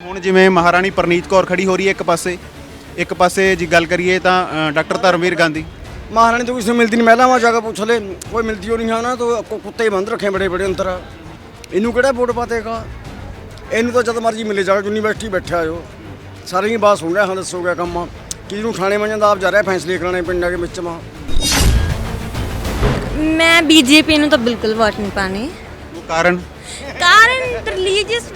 ਹੁਣ ਜਿਵੇਂ ਮਹਾਰਾਣੀ ਪ੍ਰਨੀਤ ਕੌਰ ਖੜੀ ਹੋ ਰਹੀ ਹੈ ਇੱਕ ਪਾਸੇ ਇੱਕ ਪਾਸੇ ਜੀ ਗੱਲ ਕਰੀਏ ਤਾਂ ਅ, ਡਾਕਟਰ ਧਰਮਵੀਰ ਗਾਂਧੀ महारानी तो किसी मिलती नहीं महिला वहाँ जाकर पूछ ले कोई मिलती हो नहीं है ना तो कु- कुत्ते ही बंद रखे बड़े बड़े अंतर इनू ਕਿਹੜਾ ਵੋਟ ਪਾਤੇਗਾ ਇਹਨੂੰ ਤਾਂ ਜਦ ਮਰਜੀ ਮਿਲੇ ਜਾਗਾ ਯੂਨੀਵਰਸਿਟੀ ਬੈਠਿਆ ਜੋ ਸਾਰੀ ਹੀ ਬਾਤ ਸੁਣ ਰਿਹਾ ਹਾਂ ਦੱਸੋ ਗਿਆ ਕੰਮ ਕਿਹਨੂੰ ਥਾਣੇ ਮੰਨ ਜਾਂਦਾ ਆਪ ਜਾ ਰਿਹਾ ਫੈਸਲੇ ਕਰਾਣੇ ਪਿੰਡਾਂ ਦੇ ਵਿੱਚ ਮਾ ਮੈਂ ਬੀਜੇਪੀ ਨੂੰ ਤਾਂ ਬਿਲਕੁਲ ਵੋਟ ਨਹੀਂ ਪਾਣੀ ਉਹ ਕਾਰਨ ਕਾਰਨ ਰਿਲੀਜੀਅਸ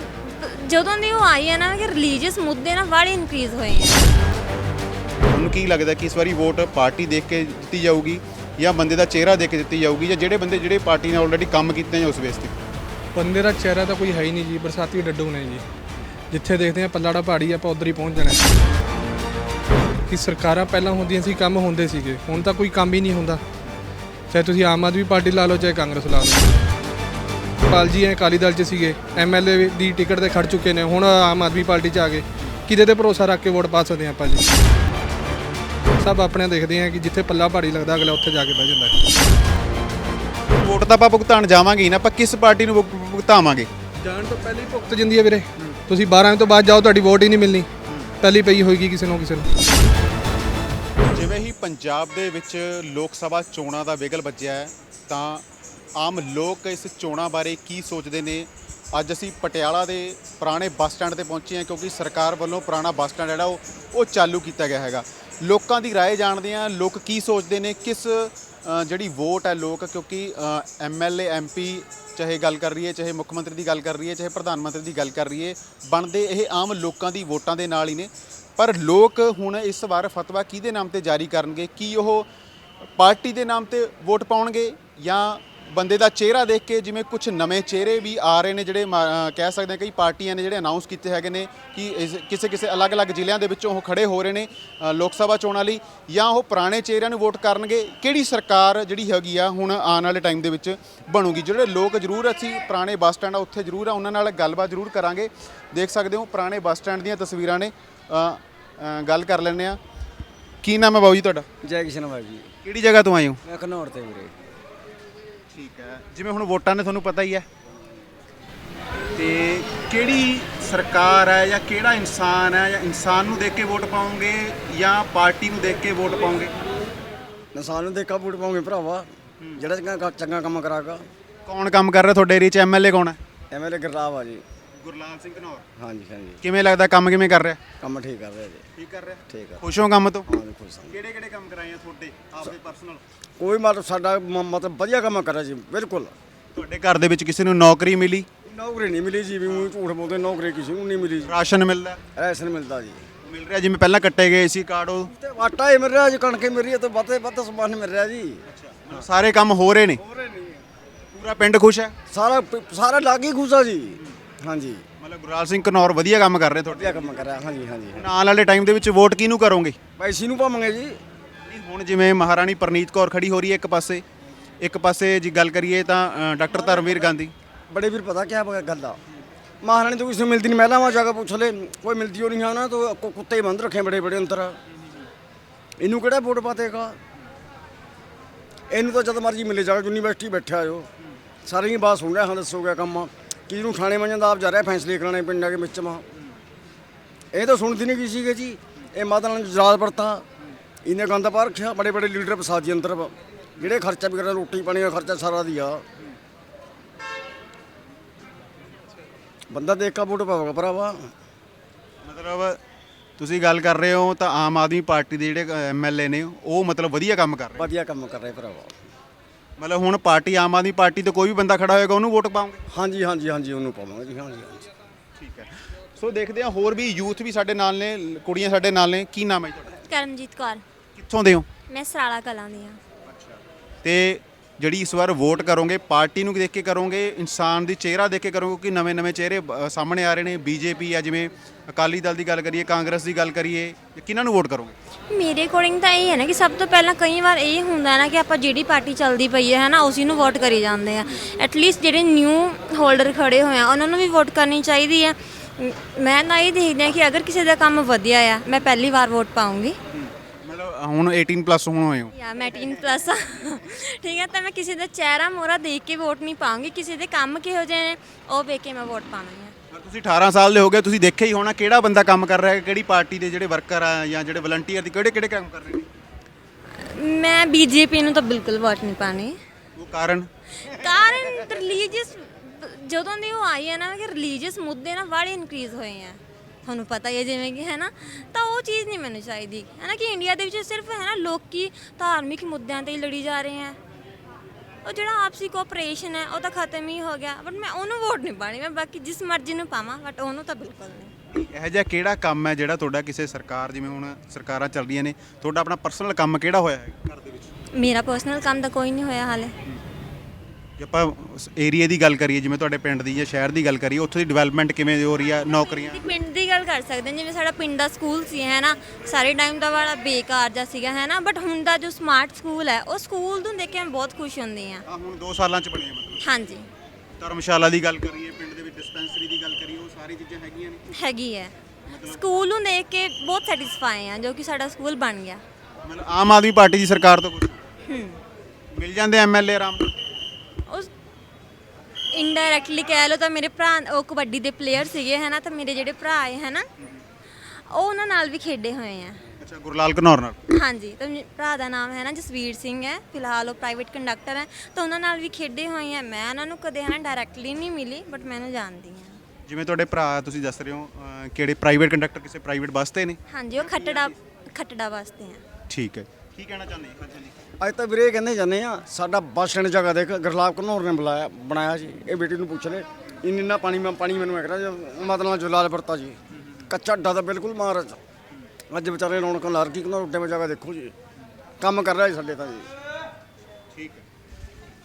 ਜਦੋਂ ਦੀ ਉਹ ਆਈ ਹੈ ਨਾ ਕਿ ਰਿਲੀਜੀਅਸ ਮੁੱਦੇ ਨਾ ਬੜੇ ਇਨਕਰੀਜ਼ ਹੋਏ ਹੈ ਤੁਹਾਨੂੰ ਕੀ ਲੱਗਦਾ ਕਿ ਇਸ ਵਾਰੀ ਵੋਟ ਪਾਰਟੀ ਦੇਖ ਕੇ ਦਿੱਤੀ ਜਾਊਗੀ ਜਾਂ ਬੰਦੇ ਦਾ ਚਿਹਰਾ ਦੇਖ ਕੇ ਦਿੱਤੀ ਜਾਊਗੀ ਜਾਂ ਜਿਹੜੇ ਬੰਦੇ ਜਿਹੜੇ ਪਾਰਟੀ ਨਾਲ ਆਲਰੇਡੀ ਕੰਮ ਕੀਤੇ ਨੇ ਉਸ ਬੇਸ ਤੇ? ਬੰਦੇ ਦਾ ਚਿਹਰਾ ਤਾਂ ਕੋਈ ਹੈ ਹੀ ਨਹੀਂ ਜੀ ਬਰਸਾਤੀ ਡੱਡੂ ਨੇ ਜੀ। ਜਿੱਥੇ ਦੇਖਦੇ ਆ ਪੱਲਾੜਾ ਪਹਾੜੀ ਆਪਾਂ ਉਧਰ ਹੀ ਪਹੁੰਚ ਜਾਣਾ। ਕਿ ਸਰਕਾਰਾਂ ਪਹਿਲਾਂ ਹੁੰਦੀਆਂ ਸੀ ਕੰਮ ਹੁੰਦੇ ਸੀਗੇ। ਹੁਣ ਤਾਂ ਕੋਈ ਕੰਮ ਹੀ ਨਹੀਂ ਹੁੰਦਾ। ਚਾਹੇ ਤੁਸੀਂ ਆਮ ਆਦਮੀ ਪਾਰਟੀ ਲਾ ਲਓ ਚਾਹੇ ਕਾਂਗਰਸ ਲਾ ਲਓ। ਪਾਲ ਜੀ ਐ ਅਕਾਲੀ ਦਲ 'ਚ ਸੀਗੇ ਐਮਐਲਏ ਦੀ ਟਿਕਟ ਤੇ ਖੜ ਚੁੱਕੇ ਨੇ ਹੁਣ ਆਮ ਆਦਮੀ ਪਾਰਟੀ 'ਚ ਆ ਗਏ। ਕਿਹਦੇ ਤੇ ਭਰੋਸਾ ਰੱਖ ਕੇ ਵੋਟ ਪਾ ਸਕਦੇ ਆਪਾਂ ਜੀ? ਸਭ ਆਪਣੇ ਦੇਖਦੇ ਆ ਕਿ ਜਿੱਥੇ ਪੱਲਾ ਪਹਾੜੀ ਲੱਗਦਾ ਅਗਲਾ ਉੱਥੇ ਜਾ ਕੇ ਬਹਿ ਜਾਂਦਾ ਵੋਟ ਤਾਂ ਆਪਾਂ ਭੁਗਤਾਨ ਜਾਵਾਂਗੇ ਹੀ ਨਾ ਆਪਾਂ ਕਿਸ ਪਾਰਟੀ ਨੂੰ ਭੁਗ- ਭੁਗਤਾਵਾਂਗੇ? ਜਾਣ ਤੋਂ ਪਹਿਲਾਂ ਹੀ ਭੁਗਤ ਜਾਂਦੀ ਹੈ ਵੀਰੇ। ਤੁਸੀਂ 12 ਤੋਂ ਬਾਅਦ ਜਾਓ ਤੁਹਾਡੀ ਵੋਟ ਹੀ ਨਹੀਂ ਮਿਲਣੀ। ਪਹਿਲੀ ਪਈ ਹੋਏਗੀ ਕਿਸੇ ਨੂੰ ਕਿਸੇ ਨੂੰ। ਜਿਵੇਂ ਹੀ ਪੰਜਾਬ ਦੇ ਵਿੱਚ ਲੋਕ ਸਭਾ ਚੋਣਾਂ ਦਾ ਵਿਗਲ ਵੱਜਿਆ ਹੈ ਤਾਂ ਆਮ ਲੋਕ ਇਸ ਚੋਣਾਂ ਬਾਰੇ ਕੀ ਸੋਚਦੇ ਨੇ ਅੱਜ ਅਸੀਂ ਪਟਿਆਲਾ ਦੇ ਪੁਰਾਣੇ ਬੱਸ ਸਟੈਂਡ ਤੇ ਪਹੁੰਚੇ ਹਾਂ ਕਿਉਂਕਿ ਸਰਕਾਰ ਵੱਲੋਂ ਪੁਰਾਣਾ ਬੱਸ ਸਟੈਂਡ ਜਿਹੜਾ ਉਹ ਉਹ ਚਾਲੂ ਕੀਤਾ ਗਿਆ ਹੈਗਾ ਲੋਕਾਂ ਦੀ رائے ਜਾਣਦੇ ਹਾਂ ਲੋਕ ਕੀ ਸੋਚਦੇ ਨੇ ਕਿਸ ਅ, ਜਿਹੜੀ ਵੋਟ ਹੈ ਲੋਕ ਕਿਉਂਕਿ ਐਮਐਲਏ ਐਮਪੀ ਚਾਹੇ ਗੱਲ ਕਰ ਰਹੀ ਹੈ ਚਾਹੇ ਮੁੱਖ ਮੰਤਰੀ ਦੀ ਗੱਲ ਕਰ ਰਹੀ ਹੈ ਚਾਹੇ ਪ੍ਰਧਾਨ ਮੰਤਰੀ ਦੀ ਗੱਲ ਕਰ ਰਹੀ ਹੈ ਬਣਦੇ ਇਹ ਆਮ ਲੋਕਾਂ ਦੀ ਵੋਟਾਂ ਦੇ ਨਾਲ ਹੀ ਨੇ ਪਰ ਲੋਕ ਹੁਣ ਇਸ ਵਾਰ ਫਤਵਾ ਕਿਹਦੇ ਨਾਮ ਤੇ ਜਾਰੀ ਕਰਨਗੇ ਕੀ ਉਹ ਪਾਰਟੀ ਦੇ ਨਾਮ ਤੇ ਵੋਟ ਪਾਉਣਗੇ ਜਾਂ ਬੰਦੇ ਦਾ ਚਿਹਰਾ ਦੇਖ ਕੇ ਜਿਵੇਂ ਕੁਝ ਨਵੇਂ ਚਿਹਰੇ ਵੀ ਆ ਰਹੇ ਨੇ ਜਿਹੜੇ ਕਹਿ ਸਕਦੇ ਹਾਂ ਕਈ ਪਾਰਟੀਆਂ ਨੇ ਜਿਹੜੇ ਅਨਾਉਂਸ ਕੀਤੇ ਹੈਗੇ ਨੇ ਕਿ ਕਿਸੇ ਕਿਸੇ ਅਲੱਗ-ਅਲੱਗ ਜ਼ਿਲ੍ਹਿਆਂ ਦੇ ਵਿੱਚੋਂ ਉਹ ਖੜੇ ਹੋ ਰਹੇ ਨੇ ਲੋਕ ਸਭਾ ਚੋਣਾਂ ਲਈ ਜਾਂ ਉਹ ਪੁਰਾਣੇ ਚਿਹਰਿਆਂ ਨੂੰ ਵੋਟ ਕਰਨਗੇ। ਕਿਹੜੀ ਸਰਕਾਰ ਜਿਹੜੀ ਹੈਗੀ ਆ ਹੁਣ ਆਉਣ ਵਾਲੇ ਟਾਈਮ ਦੇ ਵਿੱਚ ਬਣੂਗੀ? ਜਿਹੜੇ ਲੋਕ ਜ਼ਰੂਰ ਅਸੀਂ ਪੁਰਾਣੇ ਬੱਸ ਸਟੈਂਡ ਆ ਉੱਥੇ ਜ਼ਰੂਰ ਆ ਉਹਨਾਂ ਨਾਲ ਗੱਲਬਾਤ ਜ਼ਰੂਰ ਕਰਾਂਗੇ। ਦੇਖ ਸਕਦੇ ਹੋ ਪੁਰਾਣੇ ਬੱਸ ਸਟੈਂਡ ਦੀਆਂ ਤਸਵੀਰਾਂ ਨੇ। ਗੱਲ ਕਰ ਲੈਂਦੇ ਆ ਕੀ ਨਾਮ ਹੈ ਬਾਬੂ ਜੀ ਤੁਹਾਡਾ? ਜੈ ਕਿਸ਼ਨ ਭਾਈ ਜੀ। ਕਿਹੜੀ ਜਗ੍ਹਾ ਤੋਂ ਆਏ ਹੋ? ਮੈਂ ਘਨੌਰ ਤੇ ਵੀਰੇ। ਠੀਕ ਹੈ। ਜਿਵੇਂ ਹੁਣ ਵੋਟਾਂ ਨੇ ਤੁਹਾਨੂੰ ਪਤਾ ਹੀ ਹੈ। ਤੇ ਕਿਹੜੀ ਸਰਕਾਰ ਹੈ ਜਾਂ ਕਿਹੜਾ ਇਨਸਾਨ ਹੈ ਜਾਂ ਇਨਸਾਨ ਨੂੰ ਦੇਖ ਕੇ ਵੋਟ ਪਾਉਂਗੇ ਜਾਂ ਪਾਰਟੀ ਨੂੰ ਦੇਖ ਕੇ ਵੋਟ ਪਾਉਂਗੇ ਨਸਾਨ ਨੂੰ ਦੇਖਾ ਵੋਟ ਪਾਉਂਗੇ ਭਰਾਵਾ। ਜਿਹੜਾ ਚੰਗਾ ਚੰਗਾ ਕੰਮ ਕਰਾਗਾ। ਕੌਣ ਕੰਮ ਕਰ ਰਿਹਾ ਤੁਹਾਡੇ ਏਰੀਆ 'ਚ? ਐਮਐਲਏ ਕੌਣ ਹੈ? ਐਮਐਲਏ ਗਰਲਾਵ ਆ ਜੀ। ਗੁਰਲਾਲ ਸਿੰਘ ਘਨੌਰ ਹਾਂਜੀ ਹਾਂਜੀ। ਕਿਵੇਂ ਲੱਗਦਾ ਕੰਮ ਕਿਵੇਂ ਕਰ ਰਿਹਾ? ਕੰਮ ਠੀਕ ਕਰ ਰਿਹਾ ਜੀ। ਠੀਕ ਕਰ ਰਿਹਾ? ਠੀਕ ਆ। ਖੁਸ਼ ਹੋ ਕੰਮ ਤੋਂ? ਹਾਂ ਜੀ ਖੁਸ਼ ਹਾਂ ਕਿਹੜੇ ਕਿਹੜੇ ਕੰਮ ਕਰਾਏ ਆ ਤੁਹਾਡੇ ਆਪਦੇ ਪਰਸਨਲ ਕੋਈ ਮਤਲਬ ਸਾਡਾ ਮ- ਮਤਲਬ ਵਧੀਆ ਕੰਮ ਕਰਿਆ ਜੀ ਬਿਲਕੁਲ। ਤੁਹਾਡੇ ਘਰ ਦੇ ਵਿੱਚ ਕਿਸੇ ਨੂੰ ਨੌਕਰੀ ਮਿਲੀ? ਨੌਕਰੀ ਨਹੀਂ ਮਿਲੀ ਜੀ ਵੀ ਊਂ ਝੂਠ ਬੋਲਦੇ ਨੌਕਰੀ ਕਿਸੇ ਨੂੰ ਨਹੀਂ ਮਿਲੀ ਜੀ। ਰਾਸ਼ਨ ਮਿਲਦਾ? ਐਸਨ ਮਿਲਦਾ ਜੀ। ਮਿਲ ਰਿਹਾ ਜਿਵੇਂ ਪਹਿਲਾਂ ਕੱਟੇ ਗਏ ਸੀ ਕਾਰਡ ਉਹ? ਤੇ ਆਟਾ ਹੀ ਮਿਲ ਰਿਹਾ ਜੀ ਕਣਕ ਹੀ ਮਿਲ ਰਹੀ ਹੈ ਤੇ ਵੱਧ ਵੱਧ ਸਮਾਨ ਮਿਲ ਰਿਹਾ ਜੀ। ਮਤਲਬ ਸਾਰੇ ਕੰਮ ਹੋ ਰਹੇ ਨੇ? ਪੂਰਾ ਪਿੰਡ ਖੁਸ਼ ਹੈ? ਸਾਰਾ ਪ- ਸਾਰਾ ਲੱਗ ਹੀ ਖੁਸ਼ਾ ਜੀ। ਹਾਂਜੀ। ਮਤਲਬ ਗੁਰਲਾਲ ਸਿੰਘ ਕਨੌਰ ਵਧੀਆ ਕੰਮ ਕਰ ਰਹੇ ਥੋੜਾ ਜਿਹਾ ਕੰਮ ਕਰ ਰਿਹਾ ਹਾਂਜੀ ਹਾਂਜੀ ਨਾਲ ਵਾਲੇ ਟਾਈਮ ਦੇ ਵਿੱਚ ਵੋਟ ਕਿਹਨੂੰ ਕਰੋਗੇ? ਬਾਈ ਸੀ ਨੂੰ ਭਾਵਾਂਗੇ ਜੀ। ਹੁਣ ਜਿਵੇਂ ਮਹਾਰਾਣੀ ਪਰਨੀਤ ਕੌਰ ਖੜੀ ਹੋ ਰਹੀ ਹੈ ਇੱਕ ਪਾਸੇ ਇੱਕ ਪਾਸੇ ਜੀ ਗੱਲ ਕਰੀਏ ਤਾਂ ਡਾਕਟਰ ਧਰਮਵੀਰ ਗਾਂਧੀ। ਬੜੇ ਵੀਰ ਪਤਾ ਕਿਆ ਗੱਲ ਆ ਮਹਾਰਾਣੀ ਤੋਂ ਕਿਸੇ ਮਿਲਦੀ ਨਹੀਂ ਮਹਿਲਾ ਮਾ ਜਾ ਕੇ ਪੁੱਛ ਲੈ ਕੋਈ ਮਿਲਦੀ ਹੋ ਨਹੀਂ ਹਾਂ ਨਾ ਤੋ ਕੁੱਤੇ ਬੰਦ ਰੱਖੇ ਬੜੇ ਬੜੇ ਅੰਦਰ। ਇਹਨੂੰ ਕਿਹੜਾ ਵੋਟ ਪਾਤੇਗਾ? ਇਹਨੂੰ ਤਾਂ ਜਦ ਮਰਜ਼ੀ ਮਿਲੇ ਜਾਗਾ ਯੂਨੀਵਰਸਿਟੀ ਬੈਠਿਆ ਜੋ। ਸਾਰੀ ਬਾਤ ਸੁਣ ਰਿਹਾ ਹਾਂ ਦੱਸੋ ਗਿਆ ਕੰਮ ਕਿਹਨੂੰ ਥਾਣੇ ਮੰਨ ਜਾਂਦਾ ਆਪ ਜਾ ਰਿਹਾ ਫੈਸਲੇ ਕਰਾਣੇ ਪਿੰਡਾਂ ਦੇ ਵਿੱਚ ਮਾ ਇਹ ਤਾਂ ਸੁਣਦੀ ਨਹੀਂ ਕੀ ਸੀਗੇ ਜੀ। ਇਹ ਮਾਤਾ ਨਾਲ ਜਰਾਲ ਵਰਤਾ ਇਹਨੇ ਗੰਦ ਪਾ ਰੱਖਿਆ ਬੜੇ ਬੜੇ ਲੀਡਰ ਫਸਾਦੀ ਅੰਦਰ। ਜਿਹੜੇ ਖਰਚਾ ਵੀ ਕਰਨ ਰੋਟੀ ਪਾਣੀ ਦਾ ਖਰਚਾ ਸਾਰਾ ਦਿਆ ਬੰਦਾ ਦੇਖ ਕੇ ਵੋਟ ਪਾਵੇਗਾ ਭਰਾਵਾ। ਮਤਲਬ ਤੁਸੀਂ ਗੱਲ ਕਰ ਰਹੇ ਹੋ ਤਾਂ ਆਮ ਆਦਮੀ ਪਾਰਟੀ ਦੇ ਜਿਹੜੇ ਐਮਐਲਏ ਨੇ ਉਹ ਮਤਲਬ ਵਧੀਆ ਕੰਮ ਕਰ ਰਹੇ। ਵਧੀਆ ਕੰਮ ਕਰ ਰਹੇ ਭਰਾਵਾ। ਮਤਲਬ ਹੁਣ ਪਾਰਟੀ ਆਮ ਆਦਮੀ ਪਾਰਟੀ ਤੋਂ ਕੋਈ ਵੀ ਬੰਦਾ ਖੜਾ ਹੋਏਗਾ ਉਹਨੂੰ ਵੋਟ ਪਾਉਂਗੇ ਹਾਂਜੀ ਹਾਂਜੀ ਹਾਂਜੀ ਉਹਨੂੰ ਪਾਵਾਂਗੇ ਜੀ ਹਾਂਜੀ ਹਾਂਜੀ। ਠੀਕ ਹੈ। ਸੋ ਦੇਖਦੇ ਹਾਂ ਹੋਰ ਵੀ ਯੂਥ ਵੀ ਸਾਡੇ ਨਾਲ ਨੇ ਕੁੜੀਆਂ ਸਾਡੇ ਨਾਲ ਨੇ ਕੀ ਨਾਮ ਹੈ ਜੀ ਤੁਹਾਡਾ? ਕਰਮਜੀਤ ਕੌਰ। ਕਿੱਥੋਂ ਦੇ ਹੋ? ਮੈਂ ਸਰਾਲਾ ਕਲਾਂ ਦੀ ਹਾਂ। ਤੇ ਜਿਹੜੀ ਇਸ ਵਾਰ ਵੋਟ ਕਰੋਗੇ ਪਾਰਟੀ ਨੂੰ ਦੇਖ ਕੇ ਕਰੋਗੇ ਇਨਸਾਨ ਦੀ ਚਿਹਰਾ ਦੇਖ ਕੇ ਕਰੋਗੇ ਕਿਉਂਕਿ ਨਵੇਂ ਨਵੇਂ ਚਿਹਰੇ ਅ, ਸਾਹਮਣੇ ਆ ਰਹੇ ਨੇ ਬੀਜੇਪੀ ਆ ਜਿਵੇਂ ਅਕਾਲੀ ਦਲ ਦੀ ਗੱਲ ਕਰੀਏ ਕਾਂਗਰਸ ਦੀ ਗੱਲ ਕਰੀਏ ਕਿਹਨਾਂ ਨੂੰ ਵੋਟ ਕਰੋਗੇ? ਮੇਰੇ ਅਕੋਰਡਿੰਗ ਤਾਂ ਇਹ ਹੈ ਨਾ ਕਿ ਸਭ ਤੋਂ ਪਹਿਲਾਂ ਕਈ ਵਾਰ ਇਹ ਹੁੰਦਾ ਨਾ ਕਿ ਆਪਾਂ ਜਿਹੜੀ ਪਾਰਟੀ ਚੱਲਦੀ ਪਈ ਹੈ ਨਾ ਉਸੇ ਨੂੰ ਵੋਟ ਕਰੀ ਜਾਂਦੇ ਆ। ਐਟਲੀਸਟ ਜਿਹੜੇ ਨਿਊ ਹੋਲਡਰ ਖੜੇ ਹੋਏ ਆ ਉਹਨਾਂ ਨੂੰ ਵੀ ਵੋਟ ਕਰਨੀ ਚਾਹੀਦੀ ਹੈ। ਮ- ਮੈਂ ਤਾਂ ਇਹ ਦੇਖਦੀ ਹਾਂ ਕਿ ਅਗਰ ਕਿਸੇ ਦਾ ਕੰਮ ਵਧੀਆ ਆ ਮੈਂ ਪਹਿਲੀ ਵਾਰ ਵੋਟ ਪਾਉਂਗੀ। ਹੁਣ 18 ਪਲੱਸ ਹੁਣ ਹੋਏ ਹੋ। ਯਾ ਮੈਂ 18 ਪਲੱਸ ਠੀਕ ਹੈ ਤਾਂ ਮੈਂ ਕਿਸੇ ਦਾ ਚਿਹਰਾ ਮੋਰਾ ਦੇਖ ਕੇ ਵੋਟ ਨਹੀਂ ਪਾਉਂਗੀ। ਕਿਸੇ ਦੇ ਕੰਮ ਕਿਹੋ ਜਿਹੇ ਨੇ ਉਹ ਵੇਖ ਕੇ ਮੈਂ ਵੋਟ ਪਾਉਣੀ ਹੈ ਤੁਸੀਂ 18 ਸਾਲ ਦੇ ਹੋ ਗਏ ਤੁਸੀਂ ਦੇਖਿਆ ਹੀ ਹੋਣਾ ਕਿਹੜਾ ਬੰਦਾ ਕੰਮ ਕਰ ਰਿਹਾ ਹੈ ਕਿਹੜੀ ਪਾਰਟੀ ਦੇ ਜਿਹੜੇ ਵਰਕਰ ਆ ਜਾਂ ਜਿਹੜੇ ਵਲੰਟੀਅਰ ਦੀ ਕਿਹੜੇ ਕਿਹੜੇ ਕੰਮ ਕਰ ਰਹੇ ਨੇ? ਮੈਂ ਬੀਜੇਪੀ ਨੂੰ ਤਾਂ ਬਿਲਕੁਲ ਵੋਟ ਨਹੀਂ ਪਾਣੀ ਉਹ ਕਾਰਨ? ਕਾਰਨ ਰਿਲੀਜੀਅਸ ਜਦੋਂ ਦੀ ਉਹ ਆਈ ਹੈ ਨਾ ਕਿ ਰਿਲੀਜੀਅਸ ਮੁੱਦੇ ਨਾ ਬੜੇ ਇਨਕਰੀਜ਼ ਹੋਏ ਆ। ਤੁਹਾਨੂੰ ਪਤਾ ਹੀ ਹੈ ਜਿਵੇਂ ਕਿ ਹੈ ਨਾ ਤਾਂ ਉਹ ਚੀਜ਼ ਨਹੀਂ ਮੈਨੂੰ ਚਾਹੀਦੀ। ਹੈ ਨਾ ਕਿ ਇੰਡੀਆ ਦੇ ਵਿੱਚ ਸਿਰਫ ਹੈ ਨਾ ਲੋਕੀ ਧਾਰਮਿਕ ਮੁੱਦਿਆਂ ਤੇ ਹੀ ਲੜੀ ਜਾ ਰਹੇ ਆ ਉਹ ਜਿਹੜਾ ਆਪਸੀ ਕੋਆਪਰੇਸ਼ਨ ਹੈ ਉਹ ਤਾਂ ਖਤਮ ਹੀ ਹੋ ਗਿਆ। ਬਟ ਮੈਂ ਉਹਨੂੰ ਵੋਟ ਨਹੀਂ ਪਾਣੀ ਮੈਂ ਬਾਕੀ ਜਿਸ ਮਰਜ਼ੀ ਨੂੰ ਪਾਵਾਂ ਬਟ ਉਹਨੂੰ ਤਾਂ ਬਿਲਕੁਲ ਨਹੀਂ। ਇਹੋ ਜਿਹਾ ਕਿਹੜਾ ਕੰਮ ਹੈ ਜਿਹੜਾ ਤੁਹਾਡਾ ਕਿਸੇ ਸਰਕਾਰ ਜਿਵੇਂ ਹੁਣ ਸਰਕਾਰਾਂ ਚੱਲ ਰਹੀਆਂ ਨੇ ਤੁਹਾਡਾ ਆਪਣਾ ਪਰਸਨਲ ਕੰਮ ਕਿਹੜਾ ਹੋਇਆ ਹੈ ਘਰ ਦੇ ਵਿੱਚ? ਮੇਰਾ ਪਰਸਨਲ ਕੰਮ ਤਾਂ ਕੋਈ ਨਹੀਂ ਹੋਇਆ ਹਾਲੇ। ਜੇ ਆਪਾਂ ਏਰੀਆ ਦੀ ਗੱਲ ਕਰੀਏ ਜਿਵੇਂ ਤੁਹਾਡੇ ਪਿੰਡ ਦੀ ਜਾਂ ਸ਼ਹਿਰ ਦੀ ਗੱਲ ਕਰੀਏ ਉੱਥੋਂ ਦੀ ਡਿਵੈਲਪਮੈਂਟ ਕਿਵੇਂ ਹੋ ਰਹੀ ਆ ਨੌਕਰੀਆਂ? ਪਿੰਡ ਦੀ ਗੱਲ ਕਰ ਸਕਦੇ ਹਾਂ ਜਿਵੇਂ ਸਾਡਾ ਪਿੰਡ ਦਾ ਸਕੂਲ ਸੀ ਹੈ ਨਾ? ਸਾਰੇ ਟਾਈਮ ਦਾ ਬੜਾ ਬੇਕਾਰ ਜਿਹਾ ਸੀਗਾ ਹੈ ਨਾ? ਬਟ ਹੁਣ ਦਾ ਜੋ ਸਮਾਰਟ ਸਕੂਲ ਹੈ ਉਹ ਸਕੂਲ ਨੂੰ ਦੇਖ ਕੇ ਮੈਂ ਬਹੁਤ ਖੁਸ਼ ਹੁੰਦੀ ਹਾਂ। ਆ ਹੁਣ 2 ਸਾਲਾਂ ਚ ਬਣੇ ਆ ਮਤਲਬ। ਹਾਂਜੀ। ਧਰਮਸ਼ਾਲਾ ਦੀ ਗੱਲ ਕਰੀਏ ਪਿੰਡ ਦੇ ਵਿੱਚ ਡਿਸਪੈਂਸਰੀ ਦੀ ਗੱਲ ਕਰੀਏ ਉਹ ਸਾਰੀ ਚੀਜ਼ਾਂ ਹੈਗੀਆਂ ਨੇ? ਹੈਗੀ ਹੈ। ਸਕੂਲ ਨੂੰ ਦੇਖ ਕੇ ਬਹੁਤ ਸੈਟੀਸਫਾਈ ਹਾਂ ਜੋ ਕਿ ਸਾਡਾ ਸਕੂਲ ਬਣ ਗਿਆ। ਮਤਲਬ ਆਮ ਆਦਮੀ ਪਾਰਟੀ ਦੀ ਸਰਕਾਰ ਤੋਂ ਕੁਝ ਮਿਲ ਜਾਂਦੇ ਐਮਐਲਏ ਆਰਾਮ ਨਾਲ? ਇਨਡਾਇਰੈਕਟਲੀ ਕਹਿ ਲਓ ਤਾਂ ਮੇਰੇ ਭਰਾ ਉਹ ਕਬੱਡੀ ਦੇ ਪਲੇਅਰ ਸੀਗੇ ਹੈ ਨਾ ਤਾਂ ਮੇਰੇ ਜਿਹੜੇ ਭਰਾ ਹੈ ਹੈ ਨਾ ਉਹ ਉਹਨਾਂ ਨਾਲ ਵੀ ਖੇਡੇ ਹੋਏ ਆ। ਅੱਛਾ ਗੁਰਲਾਲ ਘਨੌਰ ਨਾਲ? ਹਾਂਜੀ ਤਾਂ ਮੇਰੇ ਭਰਾ ਦਾ ਨਾਮ ਹੈ ਨਾ ਜਸਵੀਰ ਸਿੰਘ ਹੈ ਫਿਲਹਾਲ ਉਹ ਪ੍ਰਾਈਵੇਟ ਕੰਡਕਟਰ ਹੈ ਤਾਂ ਉਹਨਾਂ ਨਾਲ ਵੀ ਖੇਡੇ ਹੋਏ ਆ। ਮੈਂ ਉਹਨਾਂ ਨੂੰ ਕਦੇ ਹੈ ਨਾ ਡਾਇਰੈਕਟਲੀ ਨਹੀਂ ਮਿਲੀ ਬਟ ਮੈਂ ਉਹਨੂੰ ਜਾਣਦੀ ਹਾਂ। ਜਿਵੇਂ ਤੁਹਾਡੇ ਭਰਾ ਤੁਸੀਂ ਦੱਸ ਰਹੇ ਹੋ ਅਹ, ਕਿਹੜੇ ਪ੍ਰਾਈਵੇਟ ਕੰਡਕਟਰ ਕਿਸੇ ਪ੍ਰਾਈਵੇਟ ਬੱਸ ਤੇ ਨੇ? ਹਾਂਜੀ ਉਹ ਖੱਟੜਾ ਖੱਟੜਾ ਵਾਸਤੇ ਆ। ਠੀਕ ਹੈ। ਕੀ ਕਹਿਣਾ ਚਾਹੁੰਦੇ ਹੋ ਹਾਂਜੀ ਅੱਜ ਤਾਂ ਵੀਰੇ ਇਹ ਕਹਿੰਦੇ ਜਾਂਦੇ ਆ ਸਾਡਾ ਬੱਸ ਸਟੈਂਡ ਜਗ੍ਹਾ ਦੇਖ ਗੁਰਲਾਬ ਘਨੌਰ ਨੇ ਬੁਲਾਇਆ ਬਣਾਇਆ ਜੀ। ਇਹ ਬੇਟੀ ਨੂੰ ਪੁੱਛ ਲੈ ਇੰਨੀ ਇੰਨਾ ਪਾਣੀ ਮੈਂ ਪਾਣੀ ਮੈਨੂੰ ਐ ਕਰਾ ਮਤਲਬ ਜਲਾਲ ਵਰਤਾ ਜੀ। ਕੱਚਾ ਅੱਡਾ ਤਾਂ ਬਿਲਕੁਲ ਮਾਰ ਅੱਜ ਵਿਚਾਰੇ ਰੌਣਕਾਂ ਲਾਰ ਕੀ ਘਨੌਰ ਉੱਡੇ ਜਗ੍ਹਾ ਦੇਖੋ ਜੀ। ਕੰਮ ਕਰ ਰਿਹਾ ਜੀ ਸਾਡੇ ਤਾਂ ਜੀ। ਠੀਕ ਹੈ।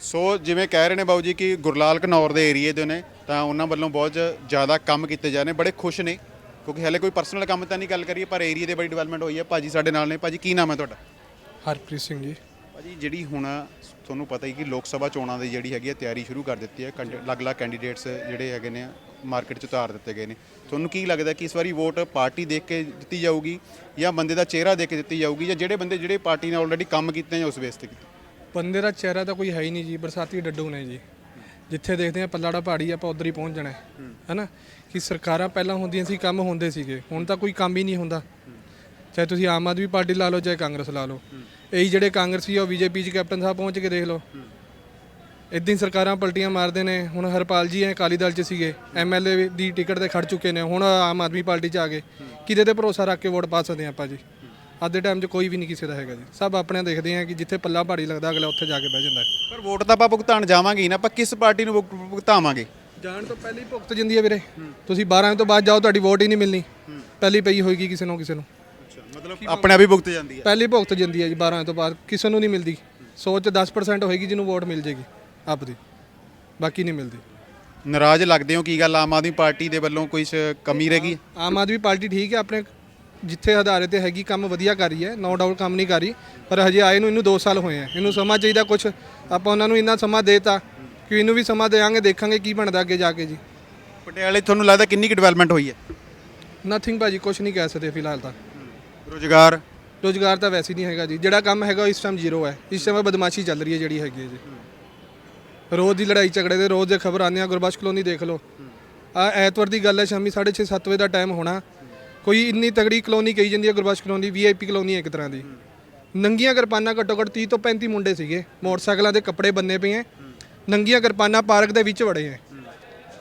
ਸੋ ਜਿਵੇਂ ਕਹਿ ਰਹੇ ਨੇ ਬਾਊ ਜੀ ਕਿ ਗੁਰਲਾਲ ਘਨੌਰ ਦੇ ਏਰੀਏ ਦੇ ਨੇ ਤਾਂ ਉਹਨਾਂ ਵੱਲੋਂ ਬਹੁਤ ਜ਼ਿਆਦਾ ਕੰਮ ਕੀਤੇ ਜਾ ਰਹੇ ਨੇ ਬੜੇ ਖੁਸ਼ ਨੇ। ਕਿਉਂਕਿ ਹਲੇ ਕੋਈ ਪਰਸਨਲ ਕੰਮ ਤਾਂ ਨਹੀਂ ਗੱਲ ਕਰੀਏ ਪਰ ਏਰੀਏ ਦੇ ਬੜੀ ਡਿਵੈਲਪਮੈਂਟ ਹੋਈ ਹੈ। ਭਾਜੀ ਸਾਡੇ ਨਾਲ ਨੇ। ਭਾਜੀ ਕੀ ਨਾਮ ਹੈ ਤੁਹਾਡਾ? ਹਰਪ੍ਰੀਤ ਸਿੰਘ ਜੀ। ਭਾਜੀ ਜਿਹੜੀ ਹੁਣ ਤੁਹਾਨੂੰ ਪਤਾ ਹੀ ਕਿ ਲੋਕ ਸਭਾ ਚੋਣਾਂ ਦੀ ਜਿਹੜੀ ਹੈਗੀ ਹੈ ਤਿਆਰੀ ਸ਼ੁਰੂ ਕਰ ਦਿੱਤੀ ਹੈ ਕੰਡ- ਅਲੱਗ-ਅਲੱਗ ਕੈਂਡੀਡੇਟਸ ਜਿਹੜੇ ਹੈਗੇ ਨੇ ਮਾਰਕੀਟ 'ਚ ਉਤਾਰ ਦਿੱਤੇ ਗਏ ਨੇ। ਤੁਹਾਨੂੰ ਕੀ ਲੱਗਦਾ ਕਿ ਇਸ ਵਾਰੀ ਵੋਟ ਪਾਰਟੀ ਦੇਖ ਕੇ ਦਿੱਤੀ ਜਾਊਗੀ ਜਾਂ ਬੰਦੇ ਦਾ ਚਿਹਰਾ ਦੇਖ ਕੇ ਦਿੱਤੀ ਜਾਊਗੀ ਜਾਂ ਜਿਹੜੇ ਬੰਦੇ ਜਿਹੜੇ ਪਾਰਟੀ ਨੇ ਆਲਰੇਡੀ ਕੰਮ ਕੀਤੇ ਨੇ ਉਸ ਬੇਸ ਤੇ ਕੀਤੇ? ਬੰਦੇ ਦਾ ਚਿਹਰਾ ਤਾਂ ਕੋਈ ਹੈ ਹੀ ਨਹੀਂ ਜੀ ਬਰਸਾਤੀ ਡੱਡੂ ਨੇ ਜੀ। ਜਿੱਥੇ ਦੇਖਦੇ ਆ ਪੱਲਾੜਾ ਪਹਾੜੀ ਆਪਾਂ ਉਧਰ ਹੀ ਪਹੁੰਚ ਜਾਣਾ ਹੈ। ਹੈਨਾ? ਕਿ ਸਰਕਾਰਾਂ ਪਹਿਲਾਂ ਹੁੰਦੀਆਂ ਸੀ ਕੰਮ ਹੁੰਦੇ ਸੀਗੇ। ਹੁਣ ਤਾਂ ਕੋਈ ਕੰਮ ਹੀ ਨਹੀਂ ਹੁੰਦਾ। ਚਾਹੇ ਤੁਸੀਂ ਆਮ ਆਦਮੀ ਪਾਰਟੀ ਲਾ ਲਓ ਚਾਹੇ ਕਾਂਗਰਸ ਲਾ ਲਓ। ਇਹੀ ਜਿਹੜੇ ਕਾਂਗਰਸੀ ਆ ਉਹ ਬੀਜੇਪੀ 'ਚ ਕੈਪਟਨ ਸਾਹਿਬ ਪਹੁੰਚ ਕੇ ਦੇਖ ਲਓ। ਇਦਾਂ ਹੀ ਸਰਕਾਰਾਂ ਪਲਟੀਆਂ ਮਾਰਦੇ ਨੇ। ਹੁਣ ਹਰਪਾਲ ਜੀ ਐ ਅਕਾਲੀ ਦਲ 'ਚ ਸੀਗੇ ਐਮਐਲਏ ਦੀ ਟਿਕਟ ਤੇ ਖੜ ਚੁੱਕੇ ਨੇ। ਹੁਣ ਆਮ ਆਦਮੀ ਪਾਰਟੀ 'ਚ ਆ ਗਏ। ਕਿਹਦੇ ਤੇ ਭਰੋਸਾ ਰੱਖ ਕੇ ਵੋਟ ਪਾ ਸਕਦੇ ਆਪਾਂ ਜੀ? ਅੱਜ ਦੇ ਟਾਈਮ 'ਚ ਕੋਈ ਵੀ ਨਹੀਂ ਕਿਸੇ ਦਾ ਹੈਗਾ ਜੀ। ਸਭ ਆਪਣੇ ਦੇਖਦੇ ਆ ਕਿ ਜਿੱਥੇ ਪੱਲਾ ਭਾਰੀ ਲੱਗਦਾ ਅਗਲਾ ਉੱਥੇ ਜਾ ਕੇ ਬਹਿ ਜਾਂਦਾ। ਪਰ ਵੋਟ ਤਾਂ ਆਪਾਂ ਭੁਗਤਾਨ ਜਾਵਾਂਗੇ ਹੀ ਨਾ। ਆਪਾਂ ਕਿਸ ਪਾਰਟੀ ਨੂੰ ਭੁਗ- ਭੁਗਤਾਵਾਂਗੇ? ਜਾਣ ਤੋਂ ਪਹਿਲਾਂ ਹੀ ਭੁਗਤ ਜਾਂਦੀ ਹੈ ਵੀਰੇ। ਤੁਸੀਂ 12 ਵਜੇ ਤੋਂ ਬਾਅਦ ਜਾਓ ਤੁਹਾਡੀ ਵੋਟ ਹੀ ਨਹੀਂ ਮਿਲਣੀ। ਪਹਿਲੀ ਪਈ ਹੋਏਗੀ ਕਿਸੇ ਨੂੰ ਕਿਸੇ ਨੂੰ। ਮਤਲਬ ਆਪਣੇ ਆਪ ਹੀ ਭੁਗਤ ਜਾਂਦੀ ਹੈ। ਪਹਿਲੀ ਭੁਗਤ ਜਾਂਦੀ ਹੈ ਜੀ 12 ਵਜੇ ਤੋਂ ਬਾਅਦ। ਕਿਸੇ ਨੂੰ ਨਹੀਂ ਮਿਲਦੀ। ਸੋਚ 10% ਹੋਏਗੀ ਜਿਹਨੂੰ ਵੋਟ ਮਿਲ ਜੇਗੀ ਆਪਦੀ ਬਾਕੀ ਨਹੀਂ ਮਿਲਦੀ। ਨਾਰਾਜ਼ ਲੱਗਦੇ ਹੋ ਕੀ ਗੱਲ? ਆਮ ਆਦਮੀ ਪਾਰਟੀ ਦੇ ਵੱਲੋਂ ਕੋਈ ਕਮੀ ਰਹਿ ਗਈ ਆਮ ਆਦਮੀ ਪਾਰਟੀ ਠੀਕ ਹੈ ਆਪਣੇ ਜਿੱਥੇ ਆਧਾਰੇ ਤੇ ਹੈਗੀ ਕੰਮ ਵਧੀਆ ਕਰ ਰਹੀ ਹੈ ਨੋ ਡਾਊਟ ਕੰਮ ਨਹੀਂ ਕਰ ਰਹੀ ਪਰ ਹਜੇ ਆਏ ਨੂੰ ਇਹਨੂੰ 2 ਸਾਲ ਹੋਏ ਆ ਇਹਨੂੰ ਸਮਾਂ ਚਾਹੀਦਾ ਕੁਝ ਆਪਾਂ ਉਹਨਾਂ ਨੂੰ ਇੰਨਾ ਸਮਾਂ ਦੇਤਾ ਕਿ ਇਹਨੂੰ ਵੀ ਸਮਾਂ ਦੇਾਂਗੇ ਦੇਖਾਂਗੇ ਕੀ ਬਣਦਾ ਅੱਗੇ ਜਾ ਕੇ ਜੀ। ਪਟਿਆਲੇ ਤੁਹਾਨੂੰ ਲੱਗਦਾ ਕਿੰਨੀ ਕੁ ਡਿਵੈਲਪਮੈਂਟ ਹੋਈ ਹੈ? ਨਥਿੰਗ ਭਾਜੀ ਕੁਝ ਨਹੀਂ ਕਹਿ ਸਕਦੇ ਫਿਲਹਾਲ ਤਾਂ। ਰੋਜ਼ਗਾਰ? ਰੋਜ਼ਗਾਰ ਤਾਂ ਵੈਸੇ ਨਹੀਂ ਹੈਗਾ ਜੀ। ਜਿਹੜਾ ਕੰਮ ਹੈਗਾ ਉਹ ਇਸ ਟਾਈਮ ਜ਼ੀਰੋ ਹੈ। ਇਸ ਟਾਈਮ ਬਦਮਾਸ਼ੀ ਚੱਲ ਰਹੀ ਹੈ ਜਿਹੜੀ ਹੈਗੀ ਹੈ ਜੀ। ਰੋਜ਼ ਦੀ ਲੜਾਈ ਝਗੜੇ ਦੇ ਰੋਜ਼ ਦੇ ਖਬਰ ਆਉਂਦੇ ਆ ਗੁਰਬਖਸ਼ ਕਲੋਨੀ ਦੇਖ ਲਓ। ਆ ਐਤਵਾਰ ਦੀ ਗੱਲ ਹੈ ਸ਼ਾਮੀ 6:30 7 ਵਜੇ ਦਾ ਟਾਈਮ ਹੋਣਾ। ਕੋਈ ਇੰਨੀ ਤਗੜੀ ਕਲੋਨੀ ਕਹੀ ਜਾਂਦੀ ਹੈ ਗੁਰਬਖਸ਼ ਕਲੋਨੀ ਵੀਆਈਪੀ ਕਲੋਨੀ ਹੈ ਇੱਕ ਤਰ੍ਹਾਂ ਦੀ। ਨੰਗੀਆਂ ਕਿਰਪਾਨਾਂ ਘੱਟੋ ਘੱਟ 30 ਤੋਂ 35 ਮੁੰਡੇ ਸੀਗੇ। ਮੋਟਰਸਾਈਕਲਾਂ ਦੇ ਕੱਪੜੇ ਬੰਨੇ ਪਏ ਐ ਨੰਗੀਆਂ ਕਿਰਪਾਨਾਂ ਪਾਰਕ ਦੇ ਵਿੱਚ ਵੜੇ ਐ